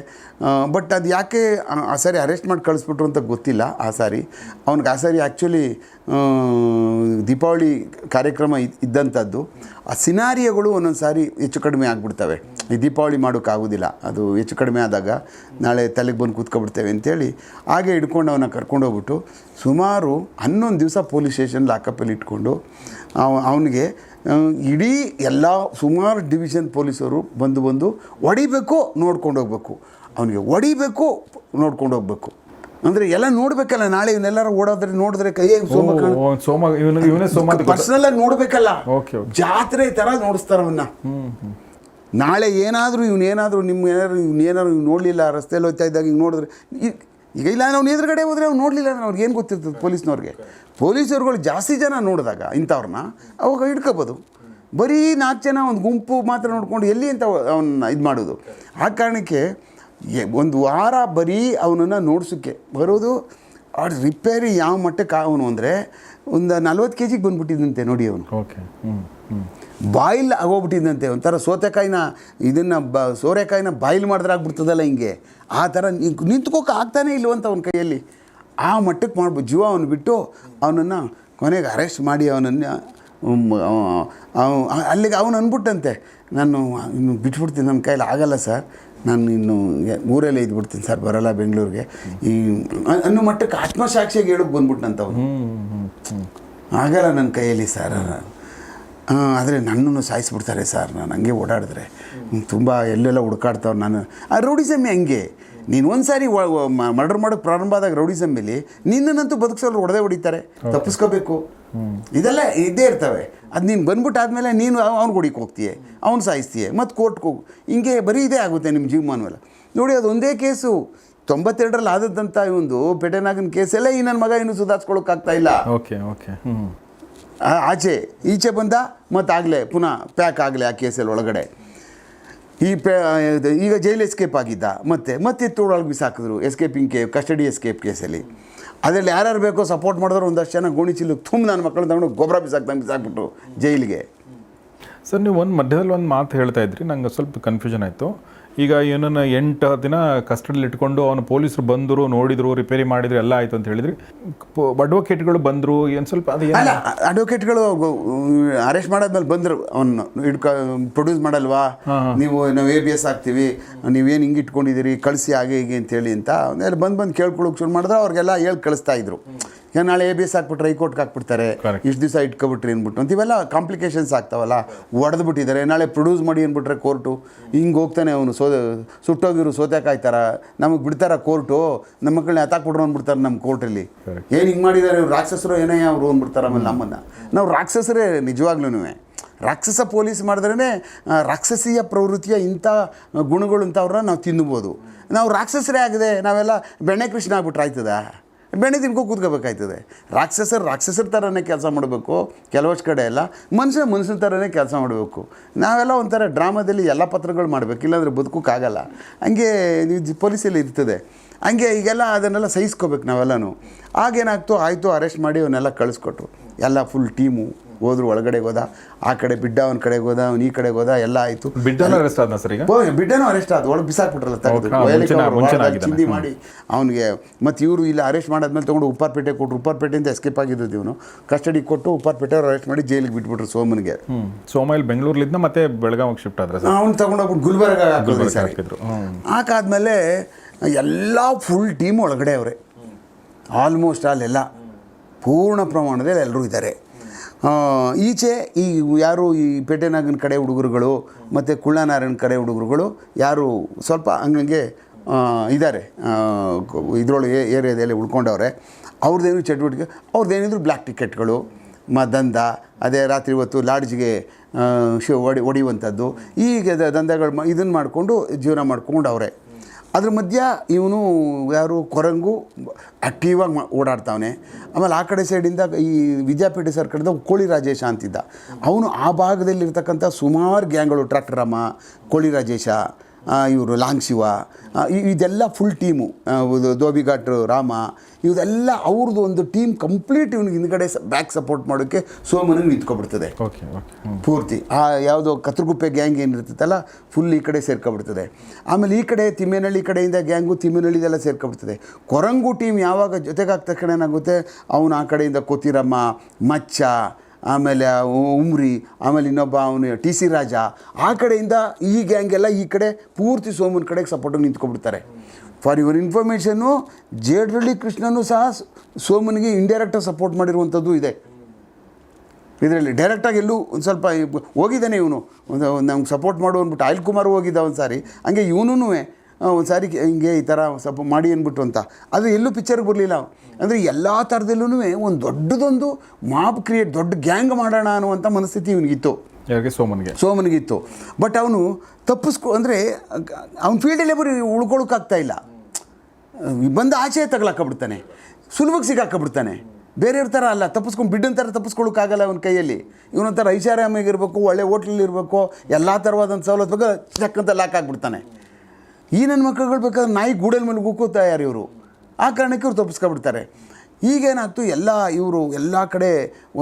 [SPEAKER 4] ಬಟ್ ಅದು ಯಾಕೆ, ಆ- ಸಾರಿ ಅರೆಸ್ಟ್ ಮಾಡಿ ಕಳಿಸ್ಬಿಟ್ರು ಅಂತ ಗೊತ್ತಿಲ್ಲ, ಆ ಸಾರಿ. ಅವ್ನಿಗೆ ಆ ಸಾರಿ ಆ್ಯಕ್ಚುಲಿ ದೀಪಾವಳಿ ಕಾರ್ಯಕ್ರಮ ಇದ್- ಇದ್ದಂಥದ್ದು ಆ ಸಿನಾರಿಯಗಳು ಒಂದೊಂದು ಸಾರಿ ಹೆಚ್ಚು ಕಡಿಮೆ ಆಗಿಬಿಡ್ತವೆ. ಈ ದೀಪಾವಳಿ ಮಾಡೋಕ್ಕಾಗೋದಿಲ್ಲ ಅದು ಹೆಚ್ಚು ಕಡಿಮೆ ಆದಾಗ ನಾಳೆ ತಲೆಗೆ ಬಂದು ಕೂತ್ಕೊಬಿಡ್ತೇವೆ ಅಂತೇಳಿ ಹಾಗೆ ಹಿಡ್ಕೊಂಡು ಅವನ್ನ ಕರ್ಕೊಂಡೋಗ್ಬಿಟ್ಟು ಸುಮಾರು ಹನ್ನೊಂದು ದಿವಸ ಪೊಲೀಸ್ ಸ್ಟೇಷನ್ ಲಾಕಪ್ಪಲ್ಲಿ ಇಟ್ಕೊಂಡು ಅವ, ಅವನಿಗೆ ಇಡೀ ಎಲ್ಲ ಸುಮಾರು ಡಿವಿಷನ್ ಪೊಲೀಸರು ಬಂದು ಬಂದು, ಹೊಡಿಬೇಕು, ನೋಡ್ಕೊಂಡು ಹೋಗ್ಬೇಕು. ಅವನಿಗೆ ಹೊಡಿಬೇಕು ನೋಡ್ಕೊಂಡು ಹೋಗ್ಬೇಕು. ಅಂದರೆ ಎಲ್ಲ ನೋಡಬೇಕಲ್ಲ ನಾಳೆ ಇವನ್ನೆಲ್ಲರೂ ಓಡೋದ್ರೆ ನೋಡಿದ್ರೆ ಕೈ ಸೋಮ? ಪರ್ಸನಲ್ ಆಗಿ ನೋಡ್ಬೇಕಲ್ಲ. ಜಾತ್ರೆ ಥರ ನೋಡಿಸ್ತಾರ ಅವನ್ನ ನಾಳೆ ಏನಾದರೂ ಇವ್ನು ಏನಾದರೂ ನಿಮ್ಮ ಏನಾದ್ರು ಇವ್ನ ಏನಾದ್ರು ಇವ್ನು ನೋಡಲಿಲ್ಲ ರಸ್ತೆಯಲ್ಲಿ ಹೋಗ್ತಾ ಇದ್ದಾಗ ಹಿಂಗೆ ನೋಡಿದ್ರೆ ಈಗ ಇಲ್ಲ ಅವ್ನು ಎದುರುಗಡೆ ಹೋದ್ರೆ ಅವ್ನು ನೋಡಲಿಲ್ಲ ಅಂದ್ರೆ ಅವ್ರಿಗೆ ಏನು ಗೊತ್ತಿರ್ತದೆ ಪೊಲೀಸ್ನವ್ರಿಗೆ? ಪೊಲೀಸರುಗಳು ಜಾಸ್ತಿ ಜನ ನೋಡಿದಾಗ ಇಂಥವ್ರನ್ನ ಅವಾಗ ಹಿಡ್ಕೋಬೋದು. ಬರೀ ನಾಲ್ಕು ಜನ ಒಂದು ಗುಂಪು ಮಾತ್ರ ನೋಡ್ಕೊಂಡು ಎಲ್ಲಿ ಅಂತ ಅವನ್ನ ಇದು ಮಾಡೋದು. ಆ ಕಾರಣಕ್ಕೆ ಒಂದು ವಾರ ಬರೀ ಅವನನ್ನು ನೋಡ್ಸೋಕ್ಕೆ ಬರೋದು ಅವ್ರ ರಿಪೇರಿ ಯಾವ ಮಟ್ಟಕ್ಕೆ ಅವನು ಅಂದರೆ ಒಂದು ನಲ್ವತ್ತು ಕೆ ಜಿಗೆ ಬಂದುಬಿಟ್ಟಿದ್ದಂತೆ ನೋಡಿ ಅವನು.
[SPEAKER 3] ಓಕೆ ಹ್ಞೂ ಹ್ಞೂ
[SPEAKER 4] ಬಾಯ್ಲ್ ಆಗೋಗ್ಬಿಟ್ಟಿದ್ದಂತೆ. ಒಂಥರ ಸೋತೆಕಾಯಿನ ಇದನ್ನು ಬ ಸೋರೆಕಾಯಿನ ಬಾಯ್ಲ್ ಮಾಡಿದ್ರೆ ಆಗ್ಬಿಡ್ತದಲ್ಲ ಹಿಂಗೆ. ಆ ಥರ ನಿಂತ್- ನಿಂತ್ಕೋಕೆ ಆಗ್ತಾನೆ ಇಲ್ವಂತ ಅವನ ಕೈಯಲ್ಲಿ. ಆ ಮಟ್ಟಕ್ಕೆ ಮಾಡ್ಬೋದು ಜೀವ ಅವನು ಬಿಟ್ಟು ಅವನನ್ನು ಕೊನೆಗೆ ಅರೆಸ್ಟ್ ಮಾಡಿ ಅವನನ್ನು ಅಲ್ಲಿಗೆ ಅವನು ಅಂದ್ಬಿಟ್ಟಂತೆ. ನಾನು ಇನ್ನು ಬಿಟ್ಬಿಡ್ತೀನಿ ನನ್ನ ಕೈಯಲ್ಲಿ ಆಗಲ್ಲ ಸರ್. ನಾನು ಇನ್ನು ಊರಲ್ಲೇ ಇದ್ಬಿಡ್ತೀನಿ ಸರ್ ಬರಲ್ಲ ಬೆಂಗಳೂರಿಗೆ. ಈ ಅನ್ನೋ ಮಟ್ಟಕ್ಕೆ ಆತ್ಮಸಾಕ್ಷಿಯಾಗಿ ಹೇಳೋಕೆ ಬಂದ್ಬಿಟ್ನಂತವ್ರು ಆಗಲ್ಲ ನನ್ನ ಕೈಯಲ್ಲಿ ಸರ್. ಆದರೆ ನನ್ನನ್ನು ಸಾಯಿಸ್ಬಿಡ್ತಾರೆ ಸರ್. ನಾನು ಹಂಗೆ ಓಡಾಡಿದ್ರೆ. ತುಂಬ ಎಲ್ಲೆಲ್ಲ ಹುಡುಕಾಡ್ತಾವ್ರು ನಾನು. ಆ ರೌಡಿಸಮ್ಮೆ ಹಂಗೆ. ನೀನು ಒಂದು ಸಾರಿ ಮರ್ಡರ್ ಮಾಡೋಕ್ಕೆ ಪ್ರಾರಂಭ ಆದಾಗ ರೌಡಿಸಮ್ಮೇಲಿ ನಿನ್ನನ್ನಂತೂ ಬದುಕಿಸೋರು ಹೊಡೆದೇ ಹೊಡಿತಾರೆ. ತಪ್ಪಿಸ್ಕೋಬೇಕು. ಇದೆಲ್ಲ ಇದ್ದೇ ಇರ್ತವೆ. ಅದು ನೀನು ಬಂದ್ಬಿಟ್ಟು ಆದಮೇಲೆ ನೀನು ಅವ್ನು ಹೊಡಿಕ್ಕೆ ಹೋಗ್ತೀಯ ಅವ್ನು ಸಾಯಿಸ್ತೀಯ ಮತ್ತು ಕೋರ್ಟ್ಗೆ ಹೋಗು ಹಿಂಗೆ ಬರೀ ಇದೇ ಆಗುತ್ತೆ ನಿಮ್ಮ ಜೀವಮಾನವೆಲ್ಲ. ನೋಡಿ ಅದು ಒಂದೇ ಕೇಸು. ತೊಂಬತ್ತೆರಡರಲ್ಲಿ ಆದದ್ದಂಥ ಒಂದು ಪೆಟೆನಾಗನ್ ಕೇಸೆಲ್ಲ ಈ ನನ್ನ ಮಗ ಇನ್ನೂ ಸುಧಾರಿಸ್ಕೊಳಕ್ಕಾಗ್ತಾ ಇಲ್ಲ.
[SPEAKER 3] ಓಕೆ ಓಕೆ ಹ್ಞೂ
[SPEAKER 4] ಆಚೆ ಈಚೆ ಬಂದ ಮತ್ತಾಗಲೇ ಪುನಃ ಪ್ಯಾಕ್ ಆಗಲೇ ಆ ಕೇಸಲ್ಲಿ ಒಳಗಡೆ. ಈ ಈಗ ಜೈಲ್ ಎಸ್ಕೇಪ್ ಆಗಿದ್ದ. ಮತ್ತೆ ಮತ್ತೆ ತೋಳೊಳಗೆ ಬಿಸಾಕಿದ್ರು. ಎಸ್ಕೇಪಿಂಗ್ ಕೇ ಕಸ್ಟಡಿ ಎಸ್ಕೇಪ್ ಕೇಸಲ್ಲಿ ಅದರಲ್ಲಿ ಯಾರ್ಯಾರು ಬೇಕೋ ಸಪೋರ್ಟ್ ಮಾಡಿದ್ರು ಒಂದಷ್ಟು ಜನ ಗೋಣಿ ಚಿಲ್ಲು ತುಂಬ ನನ್ನ ಮಕ್ಕಳನ್ನ ತಗೊಂಡು ಗೊಬ್ಬರ ಬಿಸಾಕ್ದಂಗೆ ಬಿಸಾಕ್ಬಿಟ್ಟು ಜೈಲಿಗೆ.
[SPEAKER 3] ಸರ್, ನೀವು ಒಂದು ಮಧ್ಯದಲ್ಲಿ ಒಂದು ಮಾತು ಹೇಳ್ತಾ ಇದ್ರಿ. ನಂಗೆ ಸ್ವಲ್ಪ ಕನ್ಫ್ಯೂಷನ್ ಆಯಿತು. ಈಗ ಏನನ್ನ ಎಂಟು ದಿನ ಕಸ್ಟಡಿಲಿ ಇಟ್ಕೊಂಡು ಅವನು ಪೊಲೀಸರು ಬಂದರು ನೋಡಿದ್ರು ರಿಪೇರಿ ಮಾಡಿದ್ರು ಎಲ್ಲ ಆಯಿತು ಅಂತ ಹೇಳಿದ್ರಿ. ಅಡ್ವೊಕೇಟ್ಗಳು ಬಂದರು ಏನು ಸ್ವಲ್ಪ ಅದು
[SPEAKER 4] ಅಲ್ಲ ಅಡ್ವೊಕೇಟ್ಗಳು ಅರೆಸ್ಟ್ ಮಾಡಾದ್ಮೇಲೆ ಬಂದರು ಅವನು ಇಟ್ಕ ಪ್ರೊಡ್ಯೂಸ್ ಮಾಡಲ್ವಾ? ನೀವು ನಾವು ಎ ಬಿ ಎಸ್ ಹಾಕ್ತೀವಿ ನೀವೇನು ಹಿಂಗೆ ಇಟ್ಕೊಂಡಿದ್ದೀರಿ ಕಳಿಸಿ ಹಾಗೆ ಹೀಗೆ ಅಂತೇಳಿ ಅಂತ ಬಂದು ಬಂದು ಕೇಳ್ಕೊಳಕ್ಕೆ ಶುರು ಮಾಡಿದ್ರೆ ಅವ್ರಿಗೆಲ್ಲ ಹೇಳಿ ಕಳಿಸ್ತಾ ಇದ್ರು. ಈಗ ನಾಳೆ ಎ ಬಿ ಎಸ್ ಹಾಕ್ಬಿಟ್ರೆ ಹೈಕೋರ್ಟ್ಗೆ ಹಾಕ್ಬಿಡ್ತಾರೆ. ಇಷ್ಟು ದಿವಸ ಇಟ್ಕೊಬಿಟ್ರಿ ಅಂದ್ಬಿಟ್ಟು. ಅಂತ ಇವೆಲ್ಲ ಕಾಂಪ್ಲಿಕೇಶನ್ಸ್ ಆಗ್ತಾವಲ್ಲ ಒಡೆದ್ಬಿಟ್ಟಿದ್ದಾರೆ. ನಾಳೆ ಪ್ರೊಡ್ಯೂಸ್ ಮಾಡಿ ಅಂದ್ಬಿಟ್ರೆ ಕೋರ್ಟು ಹಿಂಗೆ ಹೋಗ್ತಾನೆ ಅವನು. ಸೋ ಸುಟ್ಟೋಗಿರು ಸೋತೆ ಕಾಯ್ತಾರ ನಮಗೆ ಬಿಡ್ತಾರ ಕೋರ್ಟು ನಮ್ಮ ಮಕ್ಕಳನ್ನ ಎತ್ತಾಕ್ಬಿಟ್ರು ಅಂದ್ಬಿಡ್ತಾರೆ ನಮ್ಮ ಕೋರ್ಟಲ್ಲಿ ಏನು ಹಿಂಗೆ ಮಾಡಿದ್ದಾರೆ ಇವ್ರು? ರಾಕ್ಷಸರು ಏನೇ ಅವರು ಅಂದ್ಬಿಡ್ತಾರೆ ಆಮೇಲೆ ನಮ್ಮನ್ನು. ನಾವು ರಾಕ್ಷಸರೇ ನಿಜವಾಗ್ಲೂ ರಾಕ್ಷಸ ಪೊಲೀಸ್ ಮಾಡಿದ್ರೇ ರಾಕ್ಷಸೀಯ ಪ್ರವೃತ್ತಿಯ ಇಂಥ ಗುಣಗಳು ಇಂಥವ್ರನ್ನ ನಾವು ತಿನ್ಬೋದು. ನಾವು ರಾಕ್ಷಸರೇ ಆಗಿದೆ. ನಾವೆಲ್ಲ ಬೆಣ್ಣೆ ಕೃಷ್ಣ ಆಗ್ಬಿಟ್ರೆ ಆಯ್ತದ? ಬೆಣ್ಣೆ ತಿನ್ಕೊ ಕೂತ್ಕೋಬೇಕಾಯ್ತದೆ. ರಾಕ್ಷಸರು ರಾಕ್ಷಸರ ಥರನೇ ಕೆಲಸ ಮಾಡಬೇಕು, ಕೆಲವಷ್ಟು ಕಡೆ ಎಲ್ಲ ಮನುಷ್ಯ ಮನುಷ್ಯನ ಥರನೇ ಕೆಲಸ ಮಾಡಬೇಕು. ನಾವೆಲ್ಲ ಒಂಥರ ಡ್ರಾಮಾದಲ್ಲಿ ಎಲ್ಲ ಪತ್ರಗಳು ಮಾಡಬೇಕು, ಇಲ್ಲಾಂದರೆ ಬದುಕೋಕ್ಕಾಗಲ್ಲ ಹಂಗೆ ಪೊಲೀಸಲ್ಲಿ ಇರ್ತದೆ. ಹಂಗೆ ಈಗೆಲ್ಲ ಅದನ್ನೆಲ್ಲ ಸಹಿಸ್ಕೋಬೇಕು ನಾವೆಲ್ಲನೂ. ಆಗೇನಾಗ್ತು ಆಯಿತು ಅರೆಸ್ಟ್ ಮಾಡಿ ಅವನ್ನೆಲ್ಲ ಕಳಿಸ್ಕೊಟ್ರು. ಎಲ್ಲ ಫುಲ್ ಟೀಮು ಹೋದ್ರು ಒಳಗಡೆ ಹೋದ ಆ ಕಡೆ ಬಿಡ್ಡ ಅವನ ಕಡೆಗೆ ಹೋದ ಅವ್ನು ಈ ಕಡೆಗೆ ಹೋದ ಎಲ್ಲ ಆಯಿತು.
[SPEAKER 3] ಬಿಡ್ಡನ ಅರೆಸ್ಟ್ ಆದ್ನ ಸರ್ ಈಗ?
[SPEAKER 4] ಬಿಡ್ಡೇನೋ ಅರೆಸ್ಟ್ ಆದ ಒಳಗೆ ಬಿಸಾಕ್ಬಿಟ್ರಲ್ಲ ತೆಗೆದು. ಚಿಂದಿ ಮಾಡಿ ಅವನಿಗೆ ಮತ್ತೆ ಇವರು ಇಲ್ಲಿ ಅರೆಸ್ಟ್ ಮಾಡಾದ್ಮೇಲೆ ತೊಗೊಂಡು ಉಪ್ಪಾರ್ಪೇಟೆ ಕೊಟ್ಟರು ಉಪ್ಪಾರ್ಪೇಟೆಯಿಂದ ಎಸ್ಕೇಪ್ ಆಗಿದ್ದು ಇವನು. ಕಸ್ಟಡಿ ಕೊಟ್ಟು ಉಪ್ಪಾರ್ಪೇಟೆ ಅವ್ರು ಅರೆಸ್ಟ್ ಮಾಡಿ ಜೈಲಿಗೆ ಬಿಟ್ಬಿಟ್ರು ಸೋಮನ್ಗೆ.
[SPEAKER 3] ಹ್ಞೂ ಬೆಂಗಳೂರ್ಲಿಂದ ಇಲ್ಲಿ ಮತ್ತೆ ಬೆಳಗಾವಿಗೆ ಶಿಫ್ಟ್ ಆದ್ರೆ
[SPEAKER 4] ಅವ್ನು ತಗೊಂಡೋಗ್ಬಿಟ್ಟು ಗುಲ್ಬರ್ಗ.
[SPEAKER 3] ಹಾಕಿದ್ರು
[SPEAKER 4] ಹಾಕಾದ್ಮೇಲೆ ಎಲ್ಲ ಫುಲ್ ಟೀಮ್ ಒಳಗಡೆ ಅವರೇ. ಆಲ್ಮೋಸ್ಟ್ ಆಲ್ ಎಲ್ಲ ಪೂರ್ಣ ಪ್ರಮಾಣದಲ್ಲಿ ಎಲ್ಲರೂ ಇದ್ದಾರೆ. ಈಚೆ ಈ ಯಾರು ಈ ಪೇಟೆನಾಗನ ಕಡೆ ಹುಡುಗರುಗಳು ಮತ್ತು ಕುಳ್ಳನಾರಾಯಣ ಕಡೆ ಹುಡುಗರುಗಳು ಯಾರು ಸ್ವಲ್ಪ ಹಂಗಂಗೆ ಇದ್ದಾರೆ. ಇದರೊಳಗೆ ಏರಿಯಾದಲ್ಲಿ ಉಳ್ಕೊಂಡವ್ರೆ. ಅವ್ರದ್ದೇನು ಚಟುವಟಿಕೆ, ಅವ್ರದ್ದೇನಿದ್ರು ಬ್ಲ್ಯಾಕ್ ಟಿಕೆಟ್ಗಳು, ಮ, ದಂಧ, ಅದೇ ರಾತ್ರಿ ಹೊತ್ತು ಲಾಡ್ಜ್ಗೆ ಶಿ, ಒಡಿ ಹೊಡಿಯುವಂಥದ್ದು ಈಗ ದಂಧೆಗಳು ಇದನ್ನು ಮಾಡಿಕೊಂಡು ಜೀವನ ಮಾಡ್ಕೊಂಡು ಅವರೇ ಅದ್ರ ಮಧ್ಯ ಇವನು ಯಾರು ಕೊರಂಗು ಆ್ಯಕ್ಟಿವಾಗಿ ಮಾ ಓಡಾಡ್ತಾವನೆ. ಆಮೇಲೆ ಆ ಕಡೆ ಸೈಡಿಂದ ಈ ವಿದ್ಯಾಪೀಠ ಸರ್ ಕೋಳಿ ರಾಜೇಶ ಅಂತಿದ್ದ. ಅವನು ಆ ಭಾಗದಲ್ಲಿರ್ತಕ್ಕಂಥ ಸುಮಾರು ಗ್ಯಾಂಗ್ಗಳು ಟ್ರ್ಯಾಕ್ಟರಮ್ಮ ಕೋಳಿ ರಾಜೇಶ. ಇವರು ಲಾಂಗ್ ಶಿವ ಇದೆಲ್ಲ ಫುಲ್ ಟೀಮು ಧೋಬಿಘಾಟ್ ರಾಮ ಇದೆಲ್ಲ ಅವ್ರದ್ದು ಒಂದು ಟೀಮ್ ಕಂಪ್ಲೀಟ್ ಇವ್ನಿಗೆ ಹಿಂದ್ಗಡೆ ಬ್ಯಾಕ್ ಸಪೋರ್ಟ್ ಮಾಡೋಕ್ಕೆ ಸೋಮನ ನಿಂತ್ಕೊಬಿಡ್ತದೆ. ಪೂರ್ತಿ. ಆ ಯಾವುದೋ ಕತ್ರಗುಪ್ಪೆ ಗ್ಯಾಂಗ್ ಏನಿರ್ತೈತಲ್ಲ ಫುಲ್ ಈ ಕಡೆ ಸೇರ್ಕೊಬಿಡ್ತದೆ. ಆಮೇಲೆ ಈ ಕಡೆ ತಿಮ್ಮೇನಹಳ್ಳಿ ಕಡೆಯಿಂದ ಗ್ಯಾಂಗು ತಿಮ್ಮೇನಹಳ್ಳಿದೆಲ್ಲ ಸೇರ್ಕೊಬಿಡ್ತದೆ. ಕೊರಂಗು ಟೀಮ್ ಯಾವಾಗ ಏನಾಗುತ್ತೆ ಅವನು ಆ ಕಡೆಯಿಂದ ಕೋತಿರಮ್ಮ ಮಚ್ಚ ಆಮೇಲೆ ಉಮ್ರಿ, ಆಮೇಲೆ ಇನ್ನೊಬ್ಬ ಅವನು ಟಿ ಸಿ ರಾಜ, ಆ ಕಡೆಯಿಂದ ಈ ಗ್ಯಾಂಗೆಲ್ಲ ಈ ಕಡೆ ಪೂರ್ತಿ ಸೋಮನ ಕಡೆಗೆ ಸಪೋರ್ಟಿಗೆ ನಿಂತ್ಕೊಬಿಡ್ತಾರೆ ಫಾರ್ ಯುವರ್ ಇನ್ಫಾರ್ಮೇಷನ್ನು ಜೇಡ್ರಳ್ಳಿ ಕೃಷ್ಣನು ಸಹ ಸೋಮನಿಗೆ ಇಂಡೈರೆಕ್ಟಾಗಿ ಸಪೋರ್ಟ್ ಮಾಡಿರುವಂಥದ್ದು ಇದೆ. ಇದರಲ್ಲಿ ಡೈರೆಕ್ಟಾಗಿ ಎಲ್ಲೂ ಒಂದು ಸ್ವಲ್ಪ ಹೋಗಿದ್ದಾನೆ ಇವನು. ಒಂದು ನಮ್ಗೆ ಸಪೋರ್ಟ್ ಮಾಡು ಅಂದ್ಬಿಟ್ಟು ಅನಿಲ್ ಕುಮಾರ್ ಹೋಗಿದ್ದ ಒಂದು ಸಾರಿ. ಹಂಗೆ ಇವನೂ ಒಂದು ಸಾರಿ ಹಿಂಗೆ ಈ ಥರ ಸ್ವಲ್ಪ ಮಾಡಿ ಅಂದ್ಬಿಟ್ಟು ಅಂತ. ಅದು ಎಲ್ಲೂ ಪಿಕ್ಚರ್ಗೆ ಬರಲಿಲ್ಲ ಅಂದರೆ ಎಲ್ಲ ಥರದಲ್ಲೂ ಒಂದು ದೊಡ್ಡದೊಂದು ಮಾಪ್ ಕ್ರಿಯೇಟ್ ದೊಡ್ಡ ಗ್ಯಾಂಗ್ ಮಾಡೋಣ ಅನ್ನುವಂಥ ಮನಸ್ಥಿತಿ ಇವನಿಗಿತ್ತು.
[SPEAKER 3] ಯಾಕೆ ಸೋಮನ್ಗೆ.
[SPEAKER 4] ಸೋಮನಿಗಿತ್ತು. ಬಟ್ ಅವನು ತಪ್ಪಿಸ್ಕೊ ಅಂದರೆ ಅವ್ನ ಫೀಲ್ಡಲ್ಲೇ ಬರೀ ಉಳ್ಕೊಳಕ್ಕಾಗ್ತಾ ಇಲ್ಲ. ಬಂದು ಆಚೆ ತಗೊಳಕ್ಕಾಗ್ಬಿಡ್ತಾನೆ ಸುಲಭಕ್ಕೆ ಸಿಗಾಕಬಿಡ್ತಾನೆ. ಬೇರೆಯವ್ರ ಥರ ಅಲ್ಲ ತಪ್ಪಿಸ್ಕೊಂಡು ಬಿಡ್ಡನ ಥರ ತಪ್ಪಿಸ್ಕೊಳಕ್ಕಾಗಲ್ಲ ಅವನ ಕೈಯಲ್ಲಿ. ಇವನೊಂಥರ ಐಷಾರಾಮಿಗಿರ್ಬೇಕು ಒಳ್ಳೆ ಹೋಟ್ಲಲ್ಲಿ ಇರಬೇಕು ಎಲ್ಲ ಥರವಾದಂಥ ಸವಲತ್ತು ಬೇಕು ಚಕ್ಕಂತ ಲಾಕ್ ಆಗಿಬಿಡ್ತಾನೆ. ಈ ನನ್ನ ಮಕ್ಕಳುಗಳು ಬೇಕಾದ್ರೆ ನಾಯಿ ಗೂಡಲ್ ಮೇಲೆ ಗುಕ್ಕು ಯಾರು ಇವರು. ಆ ಕಾರಣಕ್ಕೆ ಇವ್ರು ತಪ್ಪಿಸ್ಕೊಬಿಡ್ತಾರೆ. ಈಗೇನಾಯ್ತು ಎಲ್ಲ ಇವರು ಎಲ್ಲ ಕಡೆ